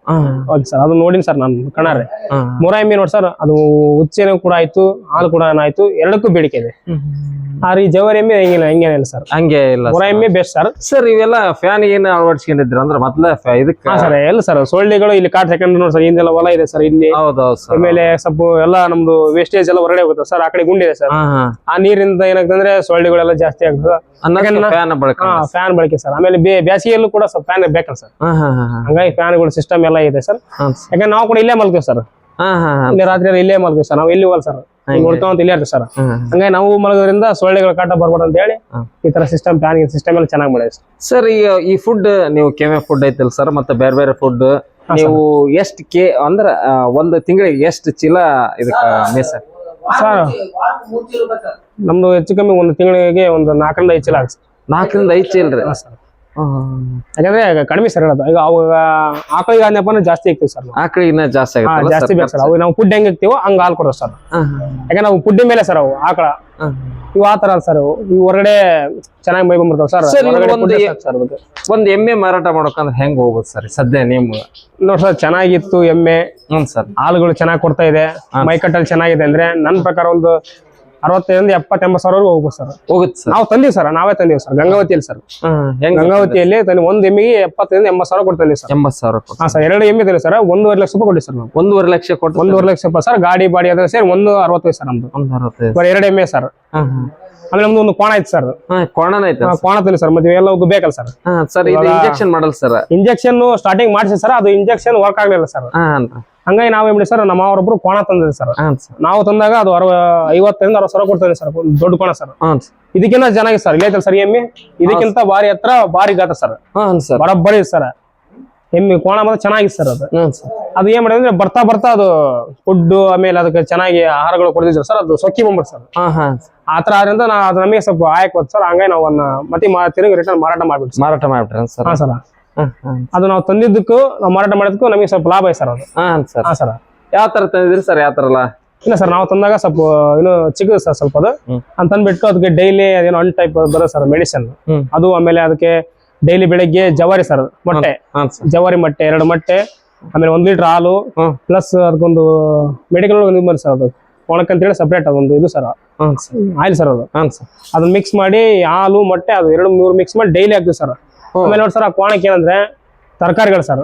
ಓಕೆ ಸರ್ ಅದು ನೋಡಿನಿ ಸರ್ ನಾನು ಕಣಾರೆ ಹಾ. ಮೂರ ಎಮ್ಮೆ ನೋಡಿ ಸರ್ ಅದು ಉಚ್ಚೇನು ಕೂಡ ಆಯ್ತು ಹಾಲು ಕೂಡ ಆಯ್ತು ಎರಡಕ್ಕೂ ಬೇಡಿಕೆ ಇದೆ. ಆದ್ರೆ ಈ ಜವರಿ ಎಮ್ಮೆ ಹೆಂಗಿಲ್ಲ ಹೆಂಗೇನಿಲ್ಲ ಸರ್. ಹಂಗೆ ಇಲ್ಲ ಮೂರ ಎಮ್ಮೆ ಬೆಸ್ಟ್ ಸರ್. ಸರ್ ಇವೆಲ್ಲ ಫ್ಯಾನ್ ಏನು ಅಳವಡಿಸ್ಕೊಂಡಿದ್ರು ಅಂದ್ರೆ ಮೊದಲ ಇದಕ್ಕೆ ಹಾ ಸರ್ ಎಲ್ಲ ಸರ್ ಸೊಳ್ಳೆಗಳು ಇಲ್ಲಿ ಕಾಟ್ ಸೆಕೆಂಡ್ ನೋಡಿ ಸರ್ ಹಿಂದೆಲ್ಲ ಹೊಲ ಇದೆ ಸರ್ ಇಲ್ಲಿ. ಹೌದೌದು ಸರ್. ಆಮೇಲೆ ಸ್ವಲ್ಪ ಎಲ್ಲ ನಮ್ದು ವೇಸ್ಟೇಜ್ ಎಲ್ಲ ಹೊರಗಡೆ ಹೋಗುತ್ತೆ ಸರ್ ಆ ಕಡೆ ಗುಂಡಿ ಇದೆ ಸರ್ ಆ ನೀರಿಂದ ಏನಾಗ್ತದೆ ಅಂದ್ರೆ ಸೊಳ್ಳೆಗಳೆಲ್ಲ ಜಾಸ್ತಿ ಆಗ್ತದೆ. ಫ್ಯಾನ್ ಫ್ಯಾನ್ ಬಳಕೆ ಸರ್ ಆಮೇಲೆ ಬ್ಯಾಸಿಗೆಯಲ್ಲೂ ಬೇಸಿಗೆಯಲ್ಲೂ ಕೂಡ ಸ್ವಲ್ಪ ಫ್ಯಾನ್ ಬೇಕಲ್ಲ ಸರ್ ಹಾ ಹಾ ಹಾ ಹಾ. ಹಂಗಾಗಿ ಫ್ಯಾನ್ಗಳು ಸಿಸ್ಟಮ್ ಎಲ್ಲ ಇದೆ ಸರ್ ಯಾಕಂದ್ರೆ ನಾವು ಕೂಡ ಇಲ್ಲೇ ಮಲ್ತೀವಿ ಸರ್ ಇಲ್ಲಿ ರಾತ್ರಿ ಇಲ್ಲೇ ಮಲ್ತೀವಿ ಸರ್ ನಾವು ಇಲ್ಲಿ ಹೋಗಲ್ ಸರ್ ನೋಡ್ಕೊಂತ ಇಲ್ಲೇ ಇರ್ತೀವಿ ಸರ್. ಹಂಗಾಗಿ ನಾವು ಮಲಗೋದ್ರಿಂದ ಸೊಳ್ಳೆಗಳ ಕಾಟ ಬರ್ಬಾರ್ದು ಅಂತ ಹೇಳಿ ಈ ತರ ಸಿಸ್ಟಮ್ ಫ್ಯಾನ್ ಸಿಸ್ಟಮ್ ಎಲ್ಲ ಚೆನ್ನಾಗಿ ಮಾಡಿದೆ ಸರ್ ಸರ್ ಈಗ ಈ ಫುಡ್ ನೀವು ಕೆಮೆ ಫುಡ್ ಐತಲ್ಲ ಸರ್ ಮತ್ತೆ ಬೇರೆ ಬೇರೆ ಫುಡ್ ನೀವು ಎಷ್ಟು ಕೆ ಅಂದ್ರ ಒಂದು ತಿಂಗಳಿಗೆ ಎಷ್ಟು ಚೀಲ ಇದಕ್ಕೆ ಮೇಸ ಸರ್. ನಮ್ದು ಹೆಚ್ಚು ಕಮ್ಮಿ ಒಂದು ತಿಂಗಳಿಗೆ ಒಂದು ನಾಲ್ಕರಿಂದ ಐದು ಚೀಲ ಆಗುತ್ತೆ ನಾಲ್ಕರಿಂದ ಐದ್ ಚೀಲ್ರಿ ಸರ್. ಯಾಕಂದ್ರೆ ಕಡಿಮೆ ಸರ್ ಹೇಳೋದು. ಈಗ ಅವಾಗ ಆಕಳಿಗೆ ಆದ್ನಪ್ಪ ಜಾಸ್ತಿ ಆಗ್ತೀವಿ ಸರ್ ಆಕಳಿಗೆ ಇನ್ನ ಜಾಸ್ತಿ ಜಾಸ್ತಿ ಬೇಕು ಸರ್. ಅವು ನಾವು ಫುಡ್ ಹೆಂಗ್ ಇರ್ತೀವೋ ಹಂಗ ಹಾಲು ಕೊಡೋ ಸರ್. ಯಾಕಂದ್ರೆ ನಾವು ಫುಡ್ ಮೇಲೆ ಸರ್ ಅವು ಆಕಳ. ಇವು ಆತರ ಸರ್ ಇವು ಹೊರಗಡೆ ಚೆನ್ನಾಗಿ ಮೈ ಬಂದ್ಬಿಡ್ತಾವ ಸರ್. ಒಂದ್ ಎಮ್ಮೆ ಮಾರಾಟ ಮಾಡೋಕಂದ್ರೆ ಹೆಂಗ್ ಹೋಗುದು ಸರ್ ಸದ್ಯ ನಿಮ್ ನೋಡ್ ಸರ್ ಚೆನ್ನಾಗಿತ್ತು ಎಮ್ಮೆ. ಹ್ಮ್ ಸರ್. ಹಾಲುಗಳು ಚೆನ್ನಾಗಿ ಕೊಡ್ತಾ ಇದೆ. ಮೈಕಟ್ಟಲ್ಲಿ ಚೆನ್ನಾಗಿದೆ ಅಂದ್ರೆ ನನ್ನ ಪ್ರಕಾರ ಒಂದು ಅರವತ್ತೈದರಿಂದ ಎಪ್ಪತ್ತ ಎಂಬತ್ತು ಸಾವಿರವರೆಗೂ ಹೋಗ್ಬೋದು ಸರ್. ಹೋಗುತ್ತೆ ಸರ್. ನಾವು ತಂದೀವಿ ಸರ್ ನಾವೇ ತಂದೀವಿ ಸರ್ ಗಂಗಾವತಿಯಲ್ಲಿ ಸರ್. ಹೆಂಗ್ ಗಂಗಾವತಿಯಲ್ಲಿ ತಂದು ಒಂದು ಎಮ್ಮಿಗೆ ಎಪ್ಪತ್ತೈದರಿಂದ ಎಂಬತ್ತು ಸಾವಿರ ಕೊಡ್ತೀವಿ ಸರ್. ಎಂಬತ್ ಸಾವಿರ ಹಾಂ ಸರ್ ಎರಡು ಎಮ್ಮೆ ಇದೆ ಸರ್ ಒಂದೂವರೆ ಲಕ್ಷ ರೂಪಾಯಿ ಕೊಡಿ ಸರ್ ನಾವು. ಒಂದೂವರೆ ಲಕ್ಷ ಕೊಟ್ಟು ಒಂದೂವರೆ ಲಕ್ಷ ರೂಪಾಯಿ ಸರ್ ಗಾಡಿ ಬಾಡಿ ಅದ್ರ ಸೇರಿ ಒಂದು ಅರವತ್ತೈದು ಸರ್ ನಮ್ದು. ಒಂದ್ ಅರವತ್ತೈದು. ಬರೀ ಎರಡು ಎಮ್ಮೆ ಸರ್. ಹಾ ಹಾ. ಆಮೇಲೆ ನಮ್ದು ಒಂದು ಕೋಣ ಐತೆ ಸರ್. ಹಾ ಕೋಣನ ಐತೆ ಕೋಣ ತಂದಿ ಸರ್ ಮತ್ತೆ ಎಲ್ಲ ಬೇಕಲ್ಲ ಸರ್. ಹಾ ಸರ್ ಇದು ಇಂಜೆಕ್ಷನ್ ಮಾಡಲ್ ಸರ್. ಇಂಜೆಕ್ಷನ್ ಸ್ಟಾರ್ಟಿಂಗ್ ಮಾಡಿಸಿ ಸರ್ ಅದು ಇಂಜೆಕ್ಷನ್ ವರ್ಕ್ ಆಗಲಿಲ್ಲ ಸರ್. ಹಾ ಹಂಗಾಗಿ ನಾವ್ ಏನ್ ಮಾಡಿ ಸರ್ ನಮ್ಮ ಅವರೊಬ್ರು ಕೋಣ ತಂದಿದೆ ಸರ್. ಹಾ ಸರ್. ನಾವು ತಂದಾಗ ಅದು ಅರವ ಐವತ್ತರಿಂದ ಅರವತ್ತು ಸಾವಿರ ಕೊಡ್ತದೆ ಸರ್ ದೊಡ್ಡ ಕೋಣ ಸರ್. ಹಾ ಇದಕ್ಕಿಂತ ಚೆನ್ನಾಗಿ ಸರ್ ಇಲ್ಲ ಸರ್ ಎಮ್ಮಿ? ಇದಕ್ಕಿಂತ ಭಾರಿ ಹತ್ರ ಭಾರಿ ಗಾತ ಸರ್. ಹಾ ಸರ್. ಬರಬ್ಬರಿ ಸರ್. ಎಮ್ಮಿ ಕೋಣ ಮಾತ್ರ ಚೆನ್ನಾಗಿದೆ ಸರ್ ಅದು. ಸರ್. ಅದು ಏನ್ ಮಾಡಿದ್ರೆ ಬರ್ತಾ ಬರ್ತಾ ಅದು ಫುಡ್ ಆಮೇಲೆ ಅದಕ್ಕೆ ಚೆನ್ನಾಗಿ ಆಹಾರಗಳು ಕೊಡ್ತಿದ್ರು ಸರ್ ಅದು ಸೊಕ್ಕಿ ಬಂದ್ಬಿಟ್ಟು ಸರ್. ಹಾ ಹಾ ಆ ತರ ಆದ್ರಿಂದ ನಾ ಅದು ನಮಗೆ ಸ್ವಲ್ಪ ಆಯಕ್ ಬಂತು ಸರ್ ಹಂಗಾಗಿ ನಾವು ಮತ್ತೆ ತಿರುಗಿ ರಿಟರ್ನ್ ಮಾರಾಟ ಮಾಡ್ಬಿಟ್ಟು ಮಾರಾಟ ಮಾಡ್ಬಿಟ್ರಿ ಸರ್? ಹಾ ಸರ್. ಅದು ನಾವು ತಂದಿದ್ದಕ್ಕೂ ನಾವು ಮಾರಾಟ ಮಾಡಿದಕ್ಕೂ ನಮಗೆ ಸ್ವಲ್ಪ ಲಾಭ ಐತೆ ಸರ್ ಅದು. ಹಾಂ ಸರ್. ಹಾಂ ಸರ್. ಯಾವ ತರ ತಂದಿದ್ರಿ ಸರ್? ಯಾವ ತರ ಎಲ್ಲ ಇಲ್ಲ ಸರ್ ನಾವು ತಂದಾಗ ಸ್ವಲ್ಪ ಏನು ಚಿಕ್ಕದು ಸರ್ ಸ್ವಲ್ಪ ಅದು. ಅಂತ ತಂದ್ಬಿಟ್ಟು ಅದಕ್ಕೆ ಡೈಲಿ ಅದೇನೋ ಒನ್ ಟೈಪ್ ಬರೋ ಸರ್ ಮೆಡಿಸಿನ್ ಅದು ಆಮೇಲೆ ಅದಕ್ಕೆ ಡೈಲಿ ಬೆಳಗ್ಗೆ ಜವಾರಿ ಸರ್ ಮೊಟ್ಟೆ. ಜವಾರಿ ಮೊಟ್ಟೆ ಎರಡು ಮೊಟ್ಟೆ ಆಮೇಲೆ ಒಂದ್ ಲೀಟರ್ ಹಾಲು ಪ್ಲಸ್ ಅದಕ್ಕೊಂದು ಮೆಡಿಕಲ್ ಇದು ಮಾಡಿ ಸರ್ ಅದು. ಒಣಕಂತೇಳಿ ಸಪ್ರೇಟ್ ಅದೊಂದು ಇದು ಸರ್ ಆಯ್ಲ್ ಸರ್ ಅದು. ಅದನ್ನ ಮಿಕ್ಸ್ ಮಾಡಿ ಹಾಲು ಮೊಟ್ಟೆ ಅದು ಎರಡು ಮೂರು ಮಿಕ್ಸ್ ಮಾಡಿ ಡೈಲಿ ಹಾಕ್ತೀವಿ ಸರ್. ಆಮೇಲೆ ನೋಡಿ ಸರ್ ಆ ಕೋಣಕ್ಕೆ ಏನಂದ್ರೆ ತರಕಾರಿಗಳು ಸರ್.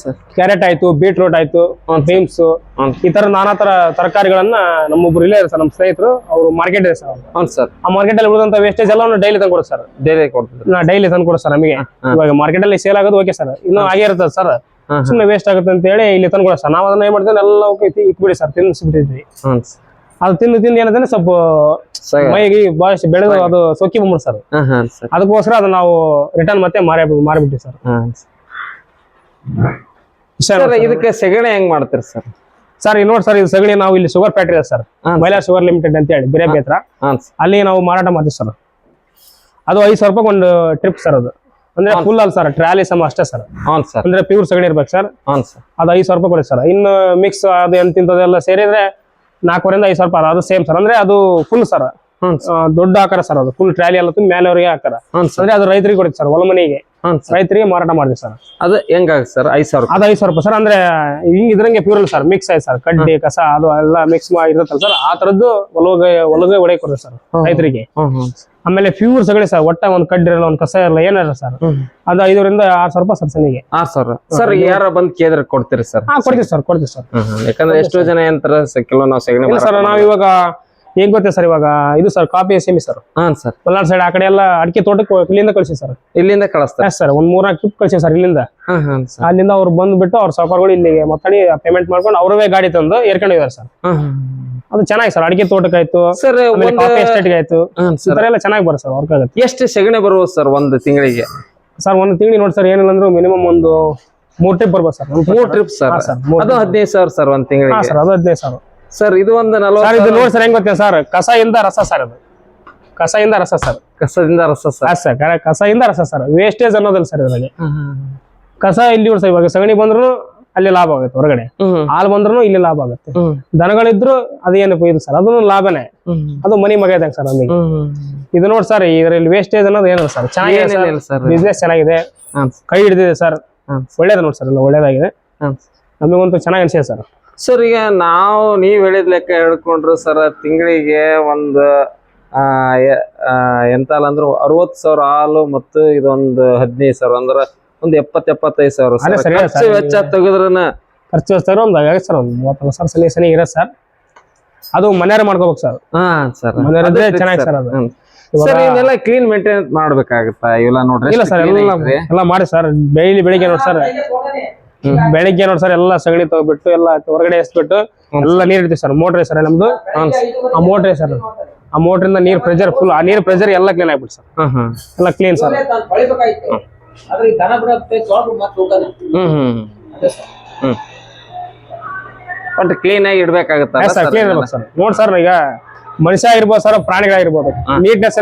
ಸರ್. ಕ್ಯಾರೆಟ್ ಆಯ್ತು ಬೀಟ್ರೂಟ್ ಆಯ್ತು ಬೀನ್ಸ್ ಹ್ಮ್. ಈ ತರ ನಾನಾ ತರ ತರಕಾರಿಗಳನ್ನ ನಮ್ಮೊಬ್ರು ಇಲ್ಲೇ ಸರ್ ನಮ್ಮ ಸ್ನೇಹಿತರು ಅವರು ಮಾರ್ಕೆಟ್ ಇದೆ ಸರ್ ಸರ್. ಆ ಮಾರ್ಕೆಟ್ ಅಲ್ಲಿ ಉಳಿದಂತ ವೇಸ್ಟೇಜ್ ಎಲ್ಲ ಡೈಲಿ ತಂದು ಸರ್. ಡೈಲಿ ಕೊಡ್ತಿದ್ರಿ ಡೈಲಿ ತಂದು ಸರ್ ನಮಗೆ. ಇವಾಗ ಮಾರ್ಕೆಟ್ ಅಲ್ಲಿ ಸೇಲ್ ಆಗೋದು ಓಕೆ ಸರ್. ಇನ್ನೂ ಆಗೇ ಇರ್ತದೆ ಸರ್. ಸುಮ್ಮನೆ ವೇಸ್ಟ್ ಆಗುತ್ತೆ ಅಂತ ಹೇಳಿ ಇಲ್ಲಿ ತಂದು ಸರ್. ನಾವು ಅದನ್ನ ಏನ್ ಮಾಡ್ತೀವಿ? ಎಲ್ಲ ಹೋಗಿ ಇಟ್ಬಿಡಿ ಸರ್ ತಿನ್ನಿಸ್ಬಿಟ್ಟಿದ್ವಿ. ಅದು ತಿಂದು ತಿಂದು ಏನಂದ್ರೆ ಸ್ವಲ್ಪ ಮೈಗೆ ಬಹಳಷ್ಟು ಬೆಳೆದು ಅದು ಸೋಕಿ ಬಂದ್ಬಿಡ್ ಸರ್. ಅದಕ್ಕೋಸ್ಕರ ಅದು ನಾವು ರಿಟರ್ನ್ ಮತ್ತೆ ಮಾರಿ ಮಾರಿಬಿಟ್ವಿ ಸರ್. ಸರ್. ಇದಕ್ಕೆ ಸೆಗಣಿ ಹೆಂಗ್ ಮಾಡ್ತೀರಿ ಸರ್? ಸರ್ ಇಲ್ಲಿ ನೋಡಿ ಸರ್ ಇದು ಸಗಣಿ ನಾವು ಇಲ್ಲಿ ಶುಗರ್ ಫ್ಯಾಕ್ಟ್ರಿ ಇದೆ ಸರ್. ಮೈಲಾರ್ ಶುಗರ್ ಲಿಮಿಟೆಡ್ ಅಂತ ಹೇಳಿ ಬೇರೆ ಹತ್ರ. ಹಾಂ ಅಲ್ಲಿ ನಾವು ಮಾರಾಟ ಮಾಡ್ತೀವಿ ಸರ್. ಅದು ಐದು ಸಾವಿರ ರೂಪಾಯಿ ಒಂದು ಟ್ರಿಪ್ ಸರ್ ಅದು. ಅಂದ್ರೆ ಫುಲ್ ಅಲ್ಲ ಸರ್ ಟ್ರಾಲಿ ಸಮ ಅಷ್ಟೇ ಸರ್. ಅಂದ್ರೆ ಪ್ಯೂರ್ ಸಗಣಿ ಇರ್ಬೇಕು ಸರ್. ಅದು ಐದು ಸಾವಿರ ರೂಪಾಯಿ ಕೊಡಿ ಸರ್. ಇನ್ನು ಮಿಕ್ಸ್ ಅದು ಎಂತಿಂತದೆಲ್ಲ ಸೇರಿದ್ರೆ ನಾಲ್ಕೂವರೆಯಿಂದ ಐದು ಸಾವಿರ ಅದು ಸೇಮ್ ಸರ್ ಅಂದ್ರೆ ಅದು ಫುಲ್ ಸರ್ ದೊಡ್ಡ ಆಕಾರ ಸರ್ ಅದು. ಫುಲ್ ಟ್ರಾಲಿ ಎಲ್ಲ ತುಂಬ ಹ್ಞೂ ಸರ್ ಅಂದ್ರೆ ಅದು ರೈತರಿಗೆ ಕೊಡುತ್ತೆ ಸರ್ ಹೊಲ ಮನೆಗೆ. ರೈತರಿಗೆ ಮಾರಾಟ ಮಾಡಿದೆ ಸರ್ ಅದು ಹೆಂಗಾಗುತ್ತೆ ಸರ್ ಐದು ಸಾವಿರ ಅದು ಐದು ಸಾವಿರ ರೂಪಾಯಿ ಸರ್ ಅಂದ್ರೆ ಹಿಂಗ್ ಇದ್ರಂಗೆ ಪ್ಯೂರ್ ಅಲ್ಲ ಸರ್ ಮಿಕ್ಸ್ ಆಯ್ತು ಸರ್ ಕಡ್ಡಿ ಕಸ ಅದು ಎಲ್ಲ ಮಿಕ್ಸ್ ಮಾಡಿರತ್ತಲ್ಲ ಸರ್ ಆ ತರದ್ದು ಒಳಗೆ ಒಳಗೆ ಒಡೆ ಕೊಡುತ್ತೆ ಸರ್ ರೈತರಿಗೆ. ಆಮೇಲೆ ಫ್ಯೂರ್ ಸಗಣಿ ಸರ್ ಒಟ್ಟ ಒಂದ್ ಕಡ್ಡಿ ಇರಲ್ಲ ಒಂದ್ ಕಸ ಇರಲ್ಲ ಏನಾರ ಸರ್. ಅದ ಐದರಿಂದ ಆರ್ ಸಾವಿರ ರೂಪಾಯಿ ಸರ್ ಸನಿಗೆ. ಆರ್ ಸಾವಿರ. ಸರ್ ಯಾರ ಬಂದ್ ಕೇಳಿದ್ರೆ ಕೊಡ್ತೀರಿ ಸರ್? ಹಾ ಕೊಡ್ತೀವಿ ಸರ್ ಕೊಡ್ತೀವಿ ಸರ್. ಯಾಕಂದ್ರೆ ಎಷ್ಟೋ ಜನ ಏನಂತಾರ ಕೆಲವು ನಾವು ಸೆಗಣಿ ಸರ್ ನಾವ್ ಇವಾಗ ಏನ್ ಗೊತ್ತೇ ಸರ್ ಇವಾಗ ಇದು ಸರ್ ಕಾಫಿ ಸೇಮಿ ಸರ್. ಹಾ ಸರ್. ಮಲ್ನಾಡ್ ಸೈಡ್ ಆ ಕಡೆ ಎಲ್ಲ ಅಡಿಕೆ ತೋಟಕ್ಕೆ ಇಲ್ಲಿಂದ ಕಳಿಸಿ ಸರ್. ಇಲ್ಲಿಂದ ಕಳಿಸ್ತಾರೆ. ಸರ್ ಒಂದ್ ಮೂರ್ನಾಲ್ಕು ಟ್ರಿಪ್ ಕಳಿಸಿ ಸರ್ ಇಲ್ಲಿಂದ. ಹಾಂ ಹಾಂ ಸರ್. ಅಲ್ಲಿಂದ ಅವ್ರು ಬಂದ್ಬಿಟ್ಟು ಅವ್ರ ಸಾಕಾರ್ಗಳು ಇಲ್ಲಿಗೆ ಮಾತಾಡಿ ಪೇಮೆಂಟ್ ಮಾಡ್ಕೊಂಡು ಅವ್ರವೇ ಗಾಡಿ ತಂದು ಏರ್ಕೊಂಡಿದ್ದಾರೆ ಸರ್. ಅದು ಚೆನ್ನಾಗಿ ಸರ್ ಅಡಿಕೆ ತೋಟಕ್ಕಾಯ್ತು ಸರ್ ಕಾಫಿ ಎಸ್ಟೇಟ್ಗೆ ಆಯ್ತು ಈ ಎಲ್ಲ ಚೆನ್ನಾಗಿ ಬರುತ್ತೆ ಸರ್ ವರ್ಕ್ ಆಗುತ್ತೆ. ಎಷ್ಟು ಸೆಗಣಿ ಬರ್ಬೋದು ಸರ್ ಒಂದು ತಿಂಗಳಿಗೆ? ಸರ್ ಒಂದು ತಿಂಗಳು ನೋಡಿ ಸರ್ ಏನಿಲ್ಲ ಅಂದ್ರೆ ಮಿನಿಮಮ್ ಒಂದು ಮೂರ್ ಟ್ರಿಪ್ ಬರ್ಬೋದು ಸರ್ ಮೂರ್ ಟ್ರಿಪ್ ಸರ್? ಅದು ಹದಿನೈದು ಸಾವಿರ ಸರ್ ಒಂದು ತಿಂಗಳಿಗೆ? ಸರ್ ಅದು ಹದಿನೈದು ಸಾವಿರ. ಸರ್ ಇದು ಒಂದು ನಲವತ್ತು ಇದು ನೋಡಿ ಸರ್ ಹೆಂಗ್ ಗೊತ್ತೇನು ಸರ್ ಕಸದಿಂದ ರಸ ಸರ್ ಅದು. ಕಸದಿಂದ ರಸ ಸರ್. ಕಸದಿಂದ ರಸ ಸರ್. ಸರ್ ಕಸದಿಂದ ರಸ ಸರ್ ವೇಸ್ಟೇಜ್ ಅನ್ನೋದಿಲ್ಲ ಸರ್ ಇದ್ರಲ್ಲಿ. ಕಸ ಇಲ್ಲಿ ಸರ್ ಇವಾಗ ಸಗಣಿ ಬಂದ್ರು ಅಲ್ಲಿ ಲಾಭ ಆಗುತ್ತೆ ಹೊರಗಡೆ. ಹಾಲು ಬಂದ್ರು ಇಲ್ಲಿ ಲಾಭ ಆಗುತ್ತೆ. ದನಗಳಿದ್ರು ಅದೇನಪ್ಪ ಇದು ಸರ್? ಅದನ್ನು ಲಾಭನೇ. ಅದು ಮನಿ ಮಗ ಇದೆ ಸರ್ ನಮಗೆ. ಇದು ನೋಡಿ ಸರ್ ಇದರಲ್ಲಿ ವೇಸ್ಟೇಜ್ ಅನ್ನೋದು ಏನಿಲ್ಲ ಸರ್. ಚೆನ್ನಾಗಿದೆ ಸರ್. ಬಿಸ್ನೆಸ್ ಚೆನ್ನಾಗಿದೆ. ಕೈ ಹಿಡಿದಿದೆ ಸರ್. ಒಳ್ಳೇದ ನೋಡಿ ಸರ್ ಎಲ್ಲ ಒಳ್ಳೇದಾಗಿದೆ. ನಮಗಂತೂ ಚೆನ್ನಾಗಿ ಅನಿಸಿದೆ ಸರ್. ಸರ್ ಈಗ ನಾವು ನೀವ್ ಹೇಳಿದ ಲೆಕ್ಕ ಹೇಳ್ಕೊಂಡ್ರು ಸರ್ ತಿಂಗಳಿಗೆ ಒಂದು ಎಂತ ಅಲ್ಲ ಅಂದ್ರೆ ಅರವತ್ತು ಸಾವಿರ ಹಾಲು ಮತ್ತು ಇದೊಂದು ಹದಿನೈದು ಸಾವಿರ. ಅಂದ್ರೆ ಒಂದು ಎಪ್ಪತ್ ಎಪ್ಪತ್ತೈದು ಸಾವಿರ ಅದೇ ಸರ್. ಸರಿ ಖರ್ಚು. ವೆಚ್ಚ ತೆಗೆದ್ರನ ಖರ್ಚು ಸರ್ ಒಂದು ಸರ್ ಒಂದು ಮೂವತ್ತಲ್ಲ ಸರ್ ಸಲ ಸನಿ ಇರೋ ಸರ್. ಅದು ಮನೆಯವ್ರೆ ಮಾಡ್ಕೋಬೇಕು ಸರ್. ಹಾ ಸರ್. ಮನೆಯವ್ರದ್ದೇ ಚೆನ್ನಾಗಿ ಸರ್. ಅದು. ಇವಾಗ- ಸರ್ ಇವನ್ನೆಲ್ಲ ಕ್ಲೀನ್ ಮೇಂಟೈನ್ ಮಾಡ್ಬೇಕಾಗತ್ತಾ? ಇವೆಲ್ಲ ನೋಡ್ರಿ ಇಲ್ಲ ಎಷ್ಟು ಸರ್ clean ಎಲ್ಲ. ಎಲ್ಲ ಮಾಡಿ ಸರ್. ಡೈಲಿ ಬೆಳಿಗ್ಗೆ ನೋಡಿ ಸರ್. ಬೆಳಿಗ್ಗೆ ನೋಡಿ ಸರ್ ಎಲ್ಲ ಸಗಣಿ ತಗೋಬಿಟ್ಟು ಎಲ್ಲ ಹೊರಗಡೆ ಎಸ್ಬಿಟ್ಟು ಎಲ್ಲ ನೀರ್ ಇಡ್ತೀವಿ ಸರ್. ಮೋಟರ್ ಸರ್ ನಮ್ದು. ಆ ಮೋಟ್ರ್ ಸರ್ ಆ ಮೋಟ್ರಿಂದ ನೀರ್ ಪ್ರೆಷರ್ ಫುಲ್ ಆ ನೀರ್ ಪ್ರೆಷರ್ ಎಲ್ಲ ಕ್ಲೀನ್ ಆಗ್ಬಿಟ್ಟು ಸರ್. ಹಾ ಹ್ಮ್. ಎಲ್ಲ ಕ್ಲೀನ್ ಸರ್. ಆದ್ರೆ ಈ ದನ ಬಿಡತ್ತೆ ತೊಳೆದು ಮತ್ತೆ ಹೋಗೋಣ ಹ್ಮ್ ಹ್ಮ್ ಅದೇ ಸರ್. ಹ್ಮ್. ಬಟ್ ಕ್ಲೀನ್ ಆಗಿ ಇಡ್ಬೇಕಾಗತ್ತಲ್ಲ ಸರ್ ಕ್ಲೀನ್ ಇರ್ಬೇಕು ಸರ್. ನೋಡಿ ಸರ್ ಈಗ ಮನುಷ್ಯ ಆಗಿರ್ಬೋದು ಸರ್ ಪ್ರಾಣಿಗಳಾಗಿರ್ಬೋದು ನೀಟ್ನೆಸ್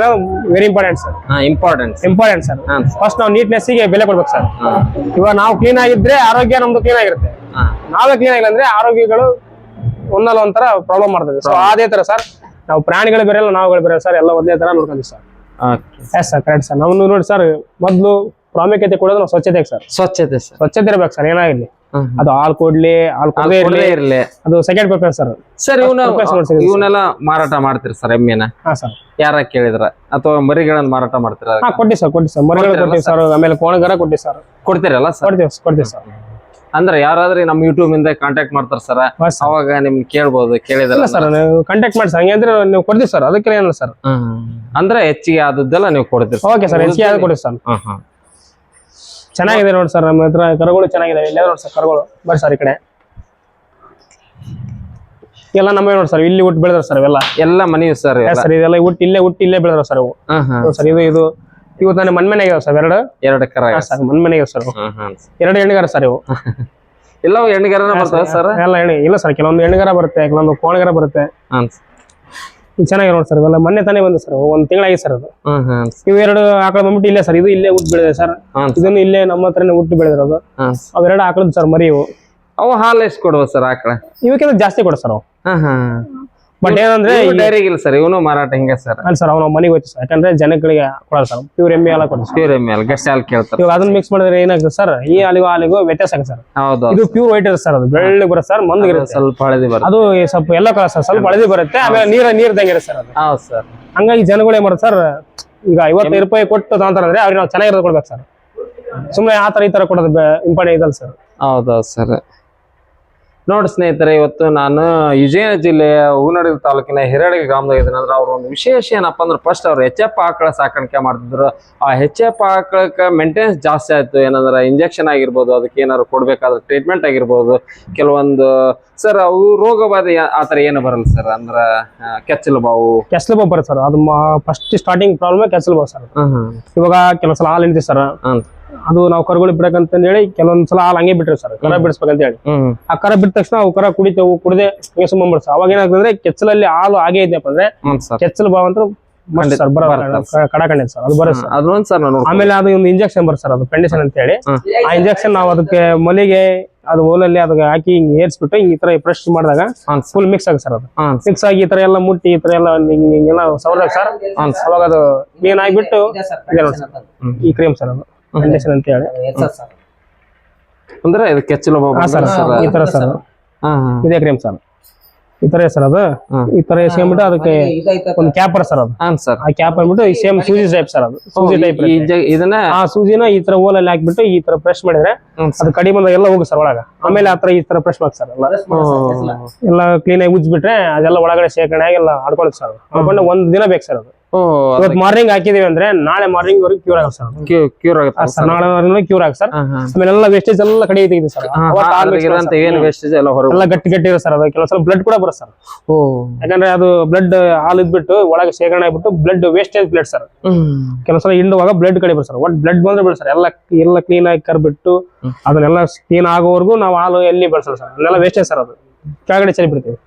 ವೆರಿ ಇಂಪಾರ್ಟೆಂಟ್ ಸರ್. ಹಾ ಇಂಪಾರ್ಟೆಂಟ್ ಇಂಪಾರ್ಟೆಂಟ್ ಸರ್. ಹಾ ಫಸ್ಟ್ ನಾವು ನೀಟ್ನೆಸ್ಗೆ ಬೆಲೆ ಕೊಡ್ಬೇಕು ಸರ್. ಇವಾಗ ನಾವು ಕ್ಲೀನ್ ಆಗಿದ್ರೆ ಆರೋಗ್ಯ ನಮ್ದು ಕ್ಲೀನ್ ಆಗಿರುತ್ತೆ. ಹಾ. ನಾವೇ ಕ್ಲೀನ್ ಆಗಿಲ್ಲ ಅಂದ್ರೆ ಆರೋಗ್ಯಗಳು ಒಂದಲ್ಲ ಒಂಥರ ಪ್ರಾಬ್ಲಮ್ ಮಾಡ್ತದೆ. ಸೊ ಅದೇ ತರ ಸರ್ ನಾವು ಪ್ರಾಣಿಗಳು ಬೇರೆಲ್ಲ ನಾವುಗಳು ಬೇರೆ ಸರ್ ಎಲ್ಲ ಒಂದೇ ತರ ನೋಡ್ಕೊಂತೀವಿ sir. Yes sir correct sir ನಾವು ನೋಡಿ ಸರ್ ಮೊದಲು ಪ್ರಾಮುಖ್ಯತೆ ಕೊಡೋದು ನಾವು ಸ್ವಚ್ಛತೆಗೆ ಸರ್. ಸ್ವಚ್ಛತೆ ಸರ್. ಸ್ವಚ್ಛತೆ ಇರ್ಬೇಕು ಸರ್ ಏನಾಗಿರ್ಲಿ. ಅದು ಹಾಲ್ ಕೊಡ್ಲಿ ಹಾಲ್ ಕೊಡದೇ ಇರ್ಲಿ. ಅದು ಸೆಕೆಂಡ್ ಪ್ರಿಫರೆನ್ಸ್ ಸರ್. ಸರ್ ರೂಪಾಯಿ ಇವನ್ನೆಲ್ಲ ಮಾರಾಟ ಮಾಡ್ತೀರಿ ಸರ್ ಎಮ್ಮೆನ? ಸರ್. ಯಾರ ಕೇಳಿದ್ರ? ಅಥವಾ ಮರಿಗಳನ್ನ ಮಾರಾಟ ಮಾಡ್ತೀರಾ ಹಾ ಕೊಟ್ಟಿ ಸರ್ ಕೊಟ್ಟಿ ಸರ್. ಮರಿಗಳು ಕೊಟ್ಟಿವಿ ಸರ್. ಆಮೇಲೆ ಕೋಣಗರ ಕೊಟ್ಟಿವಿ ಸರ್. ಕೊಡ್ತೀರಲ್ಲ ಸರ್? ಕೊಡ್ತೀವಿ ಕೊಡ್ತೀವಿ ಸರ್. ಅಂದ್ರೆ ಯಾರಾದ್ರೂ ನಮ್ಮ ಯೂಟ್ಯೂಬ್ ಇಂದ ಕಾಂಟ್ಯಾಕ್ಟ್ ಮಾಡ್ತಾರ ಸರ್? ಅವಾಗ ನಿಮ್ಗೆ ಕೇಳ್ಬೋದು ಕೇಳಿದ್ರ ಸರ್ ಕಾಂಟ್ಯಾಕ್ಟ್ ಮಾಡಿ ಸರ್. ಹಂಗೆ ಅಂದ್ರೆ ನೀವು ಕೊಡ್ತೀವಿ ಸರ್. ಅದಕ್ಕೆ ಏನಲ್ಲ ಸರ್. ಅಂದ್ರೆ ಹೆಚ್ಚಿಗೆ ಆದದ್ದೆಲ್ಲ ನೀವು ಕೊಡ್ತೀರಿ ಓಕೆ ಸರ್ ಹೆಚ್ಚಿಗೆ ಆದ ಕೊಡಿ ಸರ್. ಹಾ ಚೆನ್ನಾಗಿದೆ ನೋಡಿ ಸರ್ ನಮ್ಮ ಹತ್ರ ಕರುಗಳು ಚೆನ್ನಾಗಿದೆ. ಇಲ್ಲೇ ನೋಡಿ ಸರ್ ಕರುಗಳು. ಬರ್ರಿ ಸರ್ ಈ ಕಡೆ. ಎಲ್ಲ ನಮ್ಮೇ ನೋಡಿ ಸರ್ ಇಲ್ಲಿ ಹುಟ್ಟು ಬೆಳೆದ್ರ ಸರ್ ಇವೆಲ್ಲ. ಎಲ್ಲ ಮನೆಯು ಸರ್ ಸರ್ ಇದೆಲ್ಲ ಹುಟ್ಟು ಇಲ್ಲೇ ಹುಟ್ಟು ಇಲ್ಲೇ ಬೆಳೆದ್ರ ಸರ್ ಇವು. ಸರ್ ಇದು ಇದು. ಇವತ್ತು ನಾನು ಮನ್ ಮನೆಗೆ ಸರ್ ಎರಡು? ಎರಡು ಕರ ಸರ್ ಮನ್ ಮನೆಗೆ ಸರ್ ಇವು. ಎರಡು ಹೆಣ್ಣಿಗಾರ ಸರ್ ಇವು. ಎಲ್ಲ ಹೆಣ್ಣಿಗರನ ಬರ್ತಾವ ಸರ್ ಎಲ್ಲ ಹೆಣ್ಣು ಇಲ್ಲ ಸರ್ ಕೆಲವೊಂದು ಹೆಣ್ಣಿಗಾರ ಬರುತ್ತೆ ಕೆಲವೊಂದು ಕೋಣಗಾರ ಬರುತ್ತೆ. ಚೆನ್ನಾಗಿ ನೋಡಿ ಸರ್ ಇವೆಲ್ಲ. ಮೊನ್ನೆ ತಾನೇ ಬಂದು ಸರ್ ಒಂದ್ ತಿಂಗಳಾಗಿದೆ ಸರ್ ಅದು. ಹ್ಮ್ ಹ್ಮ್. ಇವು ಎರಡು ಆಕಳ ಬಂದ್ಬಿಟ್ಟು ಇಲ್ಲೇ ಸರ್ ಇದು ಇಲ್ಲೇ ಹುಟ್ಟು ಬೆಳೆದಿದೆ ಸರ್. ಹ್ಮ್ ಇದನ್ನು ಇಲ್ಲೇ ನಮ್ಮ ಹತ್ರನೇ ಹುಟ್ಟು ಬೆಳೆದಿರೋದು. ಹ್ಮ್. ಅವೆರಡು ಆಕಳದ್ದು ಸರ್ ಮರಿ ಇವು ಅವು ಹಾಲು ಎಷ್ಟು ಕೊಡುವ ಸರ್ ಆಕಳ ಇವಕ್ಕಿಂತ ಜಾಸ್ತಿ ಕೊಡು ಸರ್ ಅವು. ಹಾ ಹಾ ಬಟ್ ಏನಂದ್ರೆ ಡೈರಿಗಿಲ್ಲ ಸರ್ ಇವನು ಮಾರಾಟ ಹಿಂಗೆ ಸರ್ ಅಲ್ಲ ಸರ್ ಅವ್ನು ಮನೆಗೆ ಹೋಯ್ತು ಸರ್ ಯಾಕಂದ್ರೆ ಜನಗಳಿಗೆ ಕೊಡಲ್ಲ ಸರ್ ಪ್ಯೂರ್ ಎಮ್ಮೆ ಎಲ್ಲ ಕೊಡ್ತಾರೆ ಪ್ಯೂರ್ ಎಮ್ಮೆ ಅಲ್ಲ ಗಟ್ಟಿ ಹಾಲು ಕೇಳ್ತಾರೆ ಇವಾಗ ಅದನ್ನ ಮಿಕ್ಸ್ ಮಾಡಿದ್ರೆ ಏನಾಗುತ್ತೆ ಸರ್ ಈ ಹಾಲಿಗೂ ಹಾಲಿಗೂ ವ್ಯತ್ಯಾಸ ಆಗುತ್ತೆ ಸರ್ ಹೌದು ಇದು ಪ್ಯೂರ್ ವೈಟ್ ಇರುತ್ತೆ ಸರ್ ಅದು ಬೆಳ್ಳಗೆ ಬರುತ್ತೆ ಸರ್ ಮಂದಗಿರುತ್ತೆ ಸ್ವಲ್ಪ ಹಳದಿ ಬರುತ್ತೆ. ಅದು ಸ್ವಲ್ಪ ಎಲ್ಲ ಕಲರ್ ಸರ್ ಸ್ವಲ್ಪ ಹಳದಿ ಬರುತ್ತೆ ಆಮೇಲೆ ನೀರ ನೀರ್ದಂಗೆ ಇರುತ್ತೆ ಸರ್ ಅದು. ಹೌದು ಸರ್ ಹಂಗಾಗಿ ಜನಗಳು ಏನ್ ಮಾಡ್ತಾರೆ ಸರ್ ಈಗ ಐವತ್ತೈದು ರೂಪಾಯಿ ಕೊಟ್ಟು ತಗೊಂತಾರೆ ಅಂದ್ರೆ ಅವ್ರಿಗೆ ನಾವು ಚೆನ್ನಾಗಿರೋದು ಕೊಡ್ಬೇಕು ಸರ್ ಸುಮ್ಮನೆ ಆ ತರ ಈ ತರ ಕೊಡೋದು ಇಂಪಾರ್ಟೆಂಟ್ ಇದಲ್ಲ ಸರ್ ಹೌದೌದು ಸರ್ ನೋಡಿ ಸ್ನೇಹಿತರೆ ಇವತ್ತು ನಾನು ವಿಜಯನಗರ ಜಿಲ್ಲೆಯ ಹೂನಡಿ ತಾಲೂಕಿನ ಹೆರಡಿಗೆ ಗ್ರಾಮದಾಗ ಇದ್ದೀನಿ. ಅಂದ್ರೆ ಅವ್ರ ಒಂದು ವಿಶೇಷ ಏನಪ್ಪ ಅಂದ್ರೆ ಫಸ್ಟ್ ಅವ್ರು ಎಚ್ ಎಫ್ ಆಕಳ ಸಾಕಾಣಿಕೆ ಮಾಡ್ತಿದ್ರು. ಆ ಹೆಚ್ ಎಫ್ ಆಕಳಕ್ಕೆ ಮೇಂಟೆನೆನ್ಸ್ ಜಾಸ್ತಿ ಆಯ್ತು. ಏನಂದ್ರೆ ಇಂಜೆಕ್ಷನ್ ಆಗಿರ್ಬೋದು ಅದಕ್ಕೆ ಏನಾದ್ರು ಕೊಡ್ಬೇಕಾದ್ರೆ ಟ್ರೀಟ್ಮೆಂಟ್ ಆಗಿರ್ಬೋದು. ಕೆಲವೊಂದು ಸರ್ ಅವು ರೋಗ ಬಾಧೆ ಆ ಥರ ಏನು ಬರಲ್ಲ ಸರ್ ಅಂದ್ರೆ ಕೆಚ್ಚಲು ಬಾವು. ಕೆಸಲು ಬಾವು ಬರುತ್ತೆ ಸರ್ ಅದು ಫಸ್ಟ್ ಸ್ಟಾರ್ಟಿಂಗ್ ಪ್ರಾಬ್ಲಮ್ ಕೆಸಲು ಬಾವು ಸರ್ ಇವಾಗ ಕೆಲವು ಸಲ ಹಾಲು ಸರ್. ಅದು ನಾವು ಕರುಗಳು ಬಿಡಕಂತ ಹೇಳಿ ಕೆಲವೊಂದ್ಸಲ ಹಾಲು ಹಂಗೆ ಬಿಟ್ರಿ ಸರ್ ಕರ ಬಿಡಿಸ್ಬೇಕಂತ ಹೇಳಿ ಆ ಕರ ಬಿಟ್ಟ ತಕ್ಷಣ ಅವು ಕರ ಕುಡಿತೇವು ಕುಡದೆ ಹಂಗೆ ಸುಮ್ಮನೆ ಬಿಡ್ಸ ಅವಾಗ ಏನಾಗ್ತಂದ್ರೆ ಕೆಚ್ಚಲಲ್ಲಿ ಹಾಲು ಆಗೇ ಇದೆಯಪ್ಪ ಅಂದ್ರೆ ಕೆಚ್ಚಲ್ ಭಾವ ಅಂತ ಖಂಡಿತ ಸರ್ ಬರೋ ಬರುತ್ತೆ ಕಡಕಂಡಿ ಸರ್ ಅದು ಬರೋ ಸರ್. ಅದೊಂದು ಸರ್ ನಾನು ಆಮೇಲೆ ಅದು ಒಂದು ಇಂಜೆಕ್ಷನ್ ಬರ್ ಸರ್ ಅದು ಪೆಂಡಿಸನ್ ಅಂತ ಹೇಳಿ ಆ ಇಂಜೆಕ್ಷನ್ ನಾವು ಅದಕ್ಕೆ ಮಲಿಗೆ ಅದು ಓಲಲ್ಲಿ ಅದಕ್ಕೆ ಹಾಕಿ ಹಿಂಗ್ ಏರ್ಸ್ಬಿಟ್ಟು ಹಿಂಗ್ ಈ ತರ ಫ್ರೆಶ್ ಮಾಡಿದಾಗ ಫುಲ್ ಮಿಕ್ಸ್ ಆಗ ಸರ್ ಅದು. ಮಿಕ್ಸ್ ಆಗಿ ಈ ತರ ಎಲ್ಲ ಮುಟ್ಟಿ ಈ ತರ ಎಲ್ಲ ಹಿಂಗ್ ಹಿಂಗೆಲ್ಲ ಸವರ್ದಾಗ ಸರ್. ಅವಾಗ ಅದು ಕ್ಲೀನ್ ಆಗಿಬಿಟ್ಟು ಈ ಕ್ರೀಮ್ ಸರ್ ಅದು. ಕಂಡೀಷನ್ ಅಂತ ಹೇಳಿ. ಸರ್ ಅಂದ್ರೆ ಇದು ಕೆಚ್ಚಲು ಸರ್ ಈ ತರ ಸರ್. ಇದೇ ಕ್ರೀಮ್ ಸರ್. ಈ ತರ ಸರ್ ಅದು. ಈ ತರ ಎಸ್ಕೊಂಡ್ಬಿಟ್ಟು ಅದಕ್ಕೆ ಒಂದು ಕ್ಯಾಪರ್ ಸರ್ ಅದು. ಹಾಂ ಸರ್. ಆ ಕ್ಯಾಪ್ ಅಂದ್ಬಿಟ್ಟು ಸೇಮ್ ಸೂಜಿ ಟೈಪ್ ಸರ್ ಅದು. ಸೂಜಿ ಟೈಪ್ ಇದನ್ನ ಆ ಸೂಜಿನ ಈ ತರ ಓಲಲ್ಲಿ ಹಾಕ್ಬಿಟ್ಟು ಈ ತರ ಪ್ರೆಸ್ ಮಾಡಿದ್ರೆ ಅದು ಕಡಿಮೆ ಬಂದಾಗ ಎಲ್ಲ ಹೋಗುತ್ತೆ ಸರ್ ಒಳಗ. ಆಮೇಲೆ ಆ ತರ ಈ ತರ ಪ್ರೆಸ್ ಮಾಡಿ ಸರ್ ಎಲ್ಲ. ಎಲ್ಲ ಕ್ಲೀನ್ ಆಗಿ ಉಜ್ಬಿಟ್ರೆ ಅದೆಲ್ಲ ಒಳಗಡೆ ಶೇಖರಣೆ ಆಗಿ ಎಲ್ಲ ಆಡ್ಕೊಳ್ಳುತ್ತೆ ಸರ್ ಮಾಡ್ಕೊಂಡು ಒಂದ್ ದಿನ ಬೇಕು ಸರ್ ಅದು. ಇವತ್ತು ಮಾರ್ನಿಂಗ್ ಹಾಕಿದೀವಿ ಅಂದ್ರೆ ನಾಳೆ ಮಾರ್ನಿಂಗ್ ವರೆಗೂ ಕ್ಯೂರ್ ಆಗುತ್ತೆ ಸರ್. ಕ್ಯೂರ್ ಆಗುತ್ತೆ ಸರ್ ನಾಳೆ ಕ್ಯೂರ್ ಆಗುತ್ತೆ ಸರ್. ಆಮೇಲೆ ಎಲ್ಲ ವೇಸ್ಟೇಜ್ ಎಲ್ಲ ಕಡೆ ತೆಗಿದೆ ಸರ್. ಏನು ವೇಸ್ಟೇಜ್ ಎಲ್ಲ ಹೊರಗೆ ಎಲ್ಲ ಗಟ್ಟಿ ಗಟ್ಟಿ ಇರೋ ಸರ್ ಅದು. ಕೆಲವು ಸಲ ಬ್ಲಡ್ ಕೂಡ ಬರುತ್ತೆ ಸರ್. ಓ. ಯಾಕಂದ್ರೆ ಅದು ಬ್ಲಡ್ ಹಾಲು ಇದ್ಬಿಟ್ಟು ಒಳಗೆ ಶೇಖರಣೆ ಆಗ್ಬಿಟ್ಟು ಬ್ಲಡ್ ವೇಸ್ಟೇಜ್ ಬ್ಲಡ್ ಸರ್. ಕೆಲವು ಸಲ ಹಿಂಡುವಾಗ ಬ್ಲಡ್ ಕಡೆ ಬರುತ್ತೆ ಸರ್. ಒಟ್ ಬ್ಲಡ್ ಬಂದ್ರೆ ಬಿಡಿ ಸರ್. ಎಲ್ಲ ಎಲ್ಲ ಕ್ಲೀನ್ ಆಗಿ ಕರ್ಬಿಟ್ಟು ಅದನ್ನೆಲ್ಲ ಕ್ಲೀನ್ ಆಗೋವರೆಗೂ ನಾವು ಹಾಲು ಎಲ್ಲಿ ಬೆಳೆಸಲ್ಲ ಸರ್. ಅದನ್ನೆಲ್ಲ ವೇಸ್ಟೇಜ್ ಸರ್ ಅದು. ಕೆಳಗಡೆ ಚೆಲ್ಲಿ ಬಿಡ್ತೀವಿ.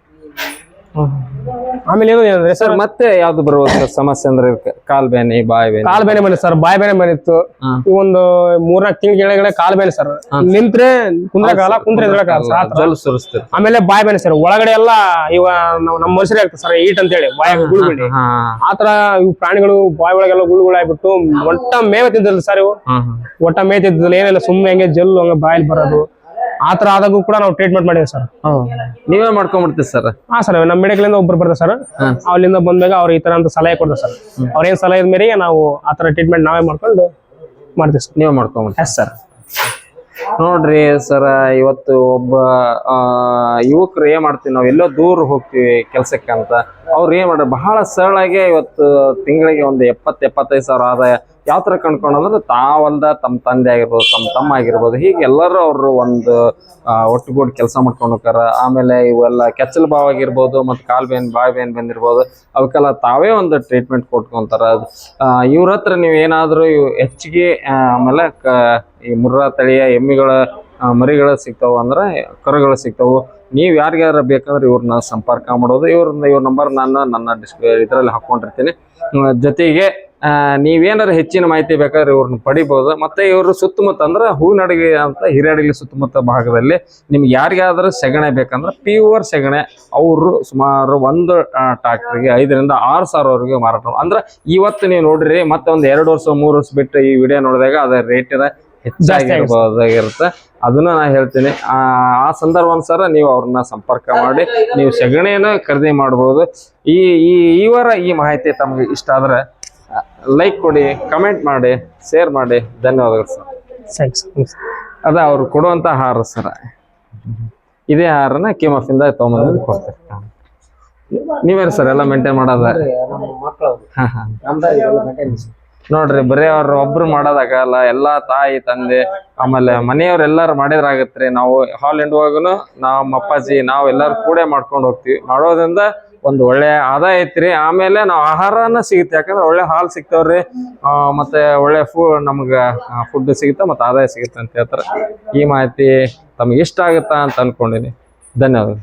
ಆಮೇಲೆ ಏನು ಏನಂದ್ರೆ ಸರ್ ಮತ್ತೆ ಯಾವ್ದು ಬರುವ ಸಮಸ್ಯೆ ಅಂದ್ರೆ ಕಾಲ್ ಬೇನೆ ಬಾಯ್ ಬೇನೆ? ಕಾಲ್ ಬೇನೆ ಬಂದಿತ್ತು ಸರ್ ಬಾಯ್ ಬೇನೆ ಬಂದಿತ್ತು. ಈ ಒಂದು ಮೂರ್ನಾಲ್ಕು ತಿಂಗಳ ಕೆಳಗಡೆ ಕಾಲ್ ಬೇನೆ ಸರ್. ನಿಂತ್ರೆ ಕುಂದ್ರಕಾಲ ಕುಂದ್ರೆ ಎದ್ರಕಾಲ ಆಮೇಲೆ ಬಾಯ್ ಬೇನೆ ಸರ್ ಒಳಗಡೆ ಎಲ್ಲ ಇವ ನಮ್ ನಮ್ಮ ಮನುಷ್ಯರೇ ಆಗ್ತದೆ ಸರ್ ಈಟ್ ಅಂತ ಹೇಳಿ ಬಾಯ್ ಗುಳುಗುಳಿ ಆತರ ಇವು ಪ್ರಾಣಿಗಳು ಬಾಯ್ ಒಳಗೆಲ್ಲ ಗುಳುಗುಳಾಗ್ಬಿಟ್ಟು ಒಟ್ಟ ಮೇವೆ ತಿಂದಿಲ್ಲ ಸರ್ ಇವು. ಒಟ್ಟ ಮೇವ ತಿಂದಿಲ್ಲ ಏನಿಲ್ಲ ಸುಮ್ಮನೆ ಹಂಗೆ ಜಲ್ಲು ಹಂಗೆ ಬಾಯಲ್ಲಿ ಬರೋದು. ಆತರ ಆದಾಗೂ ಕೂಡ ನಾವು ಟ್ರೀಟ್ಮೆಂಟ್ ಮಾಡಿದ್ವಿ ಸರ್. ನೀವೇ ಮಾಡ್ಕೊಂಡ್ಬಿಡ್ತೀವಿ ಸರ್? ಹಾ ಸರ್ ನಮ್ಮ ಮೆಡಿಕಲ್ ಇಂದ ಒಬ್ರು ಬರ್ತಾರೆ ಸರ್. ಅಲ್ಲಿಂದ ಬಂದಾಗ ಅವ್ರ ಈ ತರ ಅಂತ ಸಲಹೆ ಕೊಡ್ತಾರೆ ಸರ್. ಅವ್ರೇನ್ ಸಲಹೆ ಮೇರೆಗೆ ನಾವು ಆ ತರ ಟ್ರೀಟ್ಮೆಂಟ್ ನಾವೇ ಮಾಡ್ಕೊಂಡು ಮಾಡ್ತೀವಿ ಸರ್. ನೀವೇ ಮಾಡ್ಕೊಂಡ್ಬಿಡ್ತೀವಿ ಎಸ್ ಸರ್ ನೋಡ್ರಿ ಸರ ಇವತ್ತು ಒಬ್ಬ ಆ, ಯುವಕರು ಏನ್ ಮಾಡ್ತೀವಿ ನಾವು ಎಲ್ಲೋ ದೂರ ಹೋಗ್ತೀವಿ ಕೆಲ್ಸಕ್ಕೆ ಅಂತ. ಅವ್ರು ಏನ್ ಮಾಡ್ರಿ ಬಹಳ ಸರಳಾಗಿ ಇವತ್ತು ತಿಂಗಳಿಗೆ ಒಂದು ಎಪ್ಪತ್ತು ಎಪ್ಪತ್ತೈದು ಸಾವಿರ ಆದಾಯ ಯಾವ ಥರ ಕಂಡ್ಕೊಂಡ್ರೆ ತಾವಲ್ದ ತಮ್ಮ ತಂದೆ ಆಗಿರ್ಬೋದು ತಮ್ಮ ತಮ್ಮ ಆಗಿರ್ಬೋದು ಹೀಗೆ ಎಲ್ಲರೂ ಅವರು ಒಂದು ಒಟ್ಟುಗೂಡಿ ಕೆಲಸ ಮಾಡ್ಕೊಂಡು ಹೋಗ್ತಾರ. ಆಮೇಲೆ ಇವೆಲ್ಲ ಕೆಚ್ಚಲು ಬಾವ್ ಆಗಿರ್ಬೋದು ಮತ್ತು ಕಾಲ್ ಬೇನ್ ಬಾಯಿ ಬೇನ್ ಬಂದಿರ್ಬೋದು ಅವಕ್ಕೆಲ್ಲ ತಾವೇ ಒಂದು ಟ್ರೀಟ್ಮೆಂಟ್ ಕೊಟ್ಕೊಂತಾರ. ಇವ್ರ ಹತ್ರ ನೀವು ಏನಾದರೂ ಹೆಚ್ಚಿಗೆ ಆ, ಆಮೇಲೆ ಕ ಈ ಮುರ್ರಾ ತಳಿಯ ಎಮ್ಮಿಗಳ ಮರಿಗಳು ಸಿಗ್ತಾವ ಅಂದ್ರೆ ಕರುಗಳು ಸಿಗ್ತಾವೆ. ನೀವು ಯಾರಿಗಾರ ಬೇಕಂದ್ರೆ ಇವ್ರನ್ನ ಸಂಪರ್ಕ ಮಾಡೋದು. ಇವ್ರನ್ನ ಇವ್ರ ನಂಬರ್ ನಾನು ನನ್ನ ಡಿಸ್ಪ್ಲೇ ಇದರಲ್ಲಿ ಹಾಕೊಂಡಿರ್ತೀನಿ. ಹ್ಮ್, ಜೊತೆಗೆ ನೀವೇನಾರ ಹೆಚ್ಚಿನ ಮಾಹಿತಿ ಬೇಕಾದ್ರೆ ಇವ್ರನ್ನ ಪಡಿಬೋದು. ಮತ್ತೆ ಇವರು ಸುತ್ತಮುತ್ತ ಅಂದ್ರೆ ಹೂವಿನಡಿಗೆ ಅಂತ ಹಿರಿಯಡಿಗೆ ಸುತ್ತಮುತ್ತ ಭಾಗದಲ್ಲಿ ನಿಮ್ಗೆ ಯಾರಿಗಾದ್ರೂ ಸೆಗಣೆ ಬೇಕಂದ್ರೆ ಪ್ಯೂರ್ ಸೆಗಣೆ. ಅವರು ಸುಮಾರು ಒಂದು ಟ್ಯಾಕ್ಟ್ರಿಗೆ ಐದರಿಂದ ಆರು ಸಾವಿರವರೆಗೆ ಮಾರಾಟ ಅಂದ್ರೆ ಇವತ್ತು ನೀವು ನೋಡ್ರಿ ಮತ್ತೆ ಒಂದು ಎರಡು ವರ್ಷ ಮೂರು ವರ್ಷ ಬಿಟ್ಟು ಈ ವಿಡಿಯೋ ನೋಡಿದಾಗ ಅದರ ರೇಟ್ ಹೆಚ್ಚಾಗಿರ್ಬೋದಾಗಿರುತ್ತೆ ಅದನ್ನ ನಾ ಹೇಳ್ತೀನಿ. ಆ ಆ ಸಂದರ್ಭ ಅನುಸಾರ ನೀವು ಅವ್ರನ್ನ ಸಂಪರ್ಕ ಮಾಡಿ ನೀವು ಸೆಗಣಿಯನ್ನು ಖರೀದಿ ಮಾಡ್ಬೋದು. ಈ ಈ ಇವರ ಈ ಮಾಹಿತಿ ತಮಗೆ ಇಷ್ಟ ಆದ್ರೆ ಲೈಕ್ ಕೊಡಿ ಕಮೆಂಟ್ ಮಾಡಿ ಶೇರ್ ಮಾಡಿ. ಧನ್ಯವಾದಗಳು ಸರ್. ಥ್ಯಾಂಕ್ಸ್ ಅದ ಅವ್ರು ಕೊಡುವಂತ ಹಾರ ಸರ. ಇದೇ ಆಹಾರನ ಇಂದ ತೊಗೊಂಬಂದು ಕೊಡ್ತಾರೆ ನೀವೇನು ಸರ್ ಎಲ್ಲ ಮೇಂಟೈನ್ ಮಾಡೋದ? ನೋಡ್ರಿ ಬರೀ ಅವ್ರು ಒಬ್ರು ಮಾಡೋದಾಗಲ್ಲ ಎಲ್ಲಾ ತಾಯಿ ತಂದೆ ಆಮೇಲೆ ಮನೆಯವ್ರು ಎಲ್ಲಾರು ಮಾಡಿದ್ರಾಗತ್ರಿ. ನಾವು ಹಾಲ್ ಹಿಂಡುವಾಗನು ನಮ್ಮ ಅಪ್ಪಾಜಿ ನಾವ್ ಎಲ್ಲಾರು ಕೂಡೆ ಮಾಡ್ಕೊಂಡು ಹೋಗ್ತಿವಿ. ಮಾಡೋದ್ರಿಂದ ಒಂದು ಒಳ್ಳೆ ಆದಾಯ ಐತ್ರಿ. ಆಮೇಲೆ ನಾವು ಆಹಾರನ ಸಿಗುತ್ತೆ. ಯಾಕಂದ್ರೆ ಒಳ್ಳೆ ಹಾಲು ಸಿಗ್ತಾವ್ರಿ. ಮತ್ತೆ ಒಳ್ಳೆ ಫು, ನಮ್ಗೆ ಫುಡ್ ಸಿಗುತ್ತೆ ಮತ್ತೆ ಆದಾಯ ಸಿಗುತ್ತೆ ಅಂತ ಹೇಳ್ತಾರೆ. ಈ ಮಾಹಿತಿ ತಮಗೆ ಇಷ್ಟ ಆಗುತ್ತಾ ಅಂತ ಅನ್ಕೊಂಡಿನಿ. ಧನ್ಯವಾದಗಳು.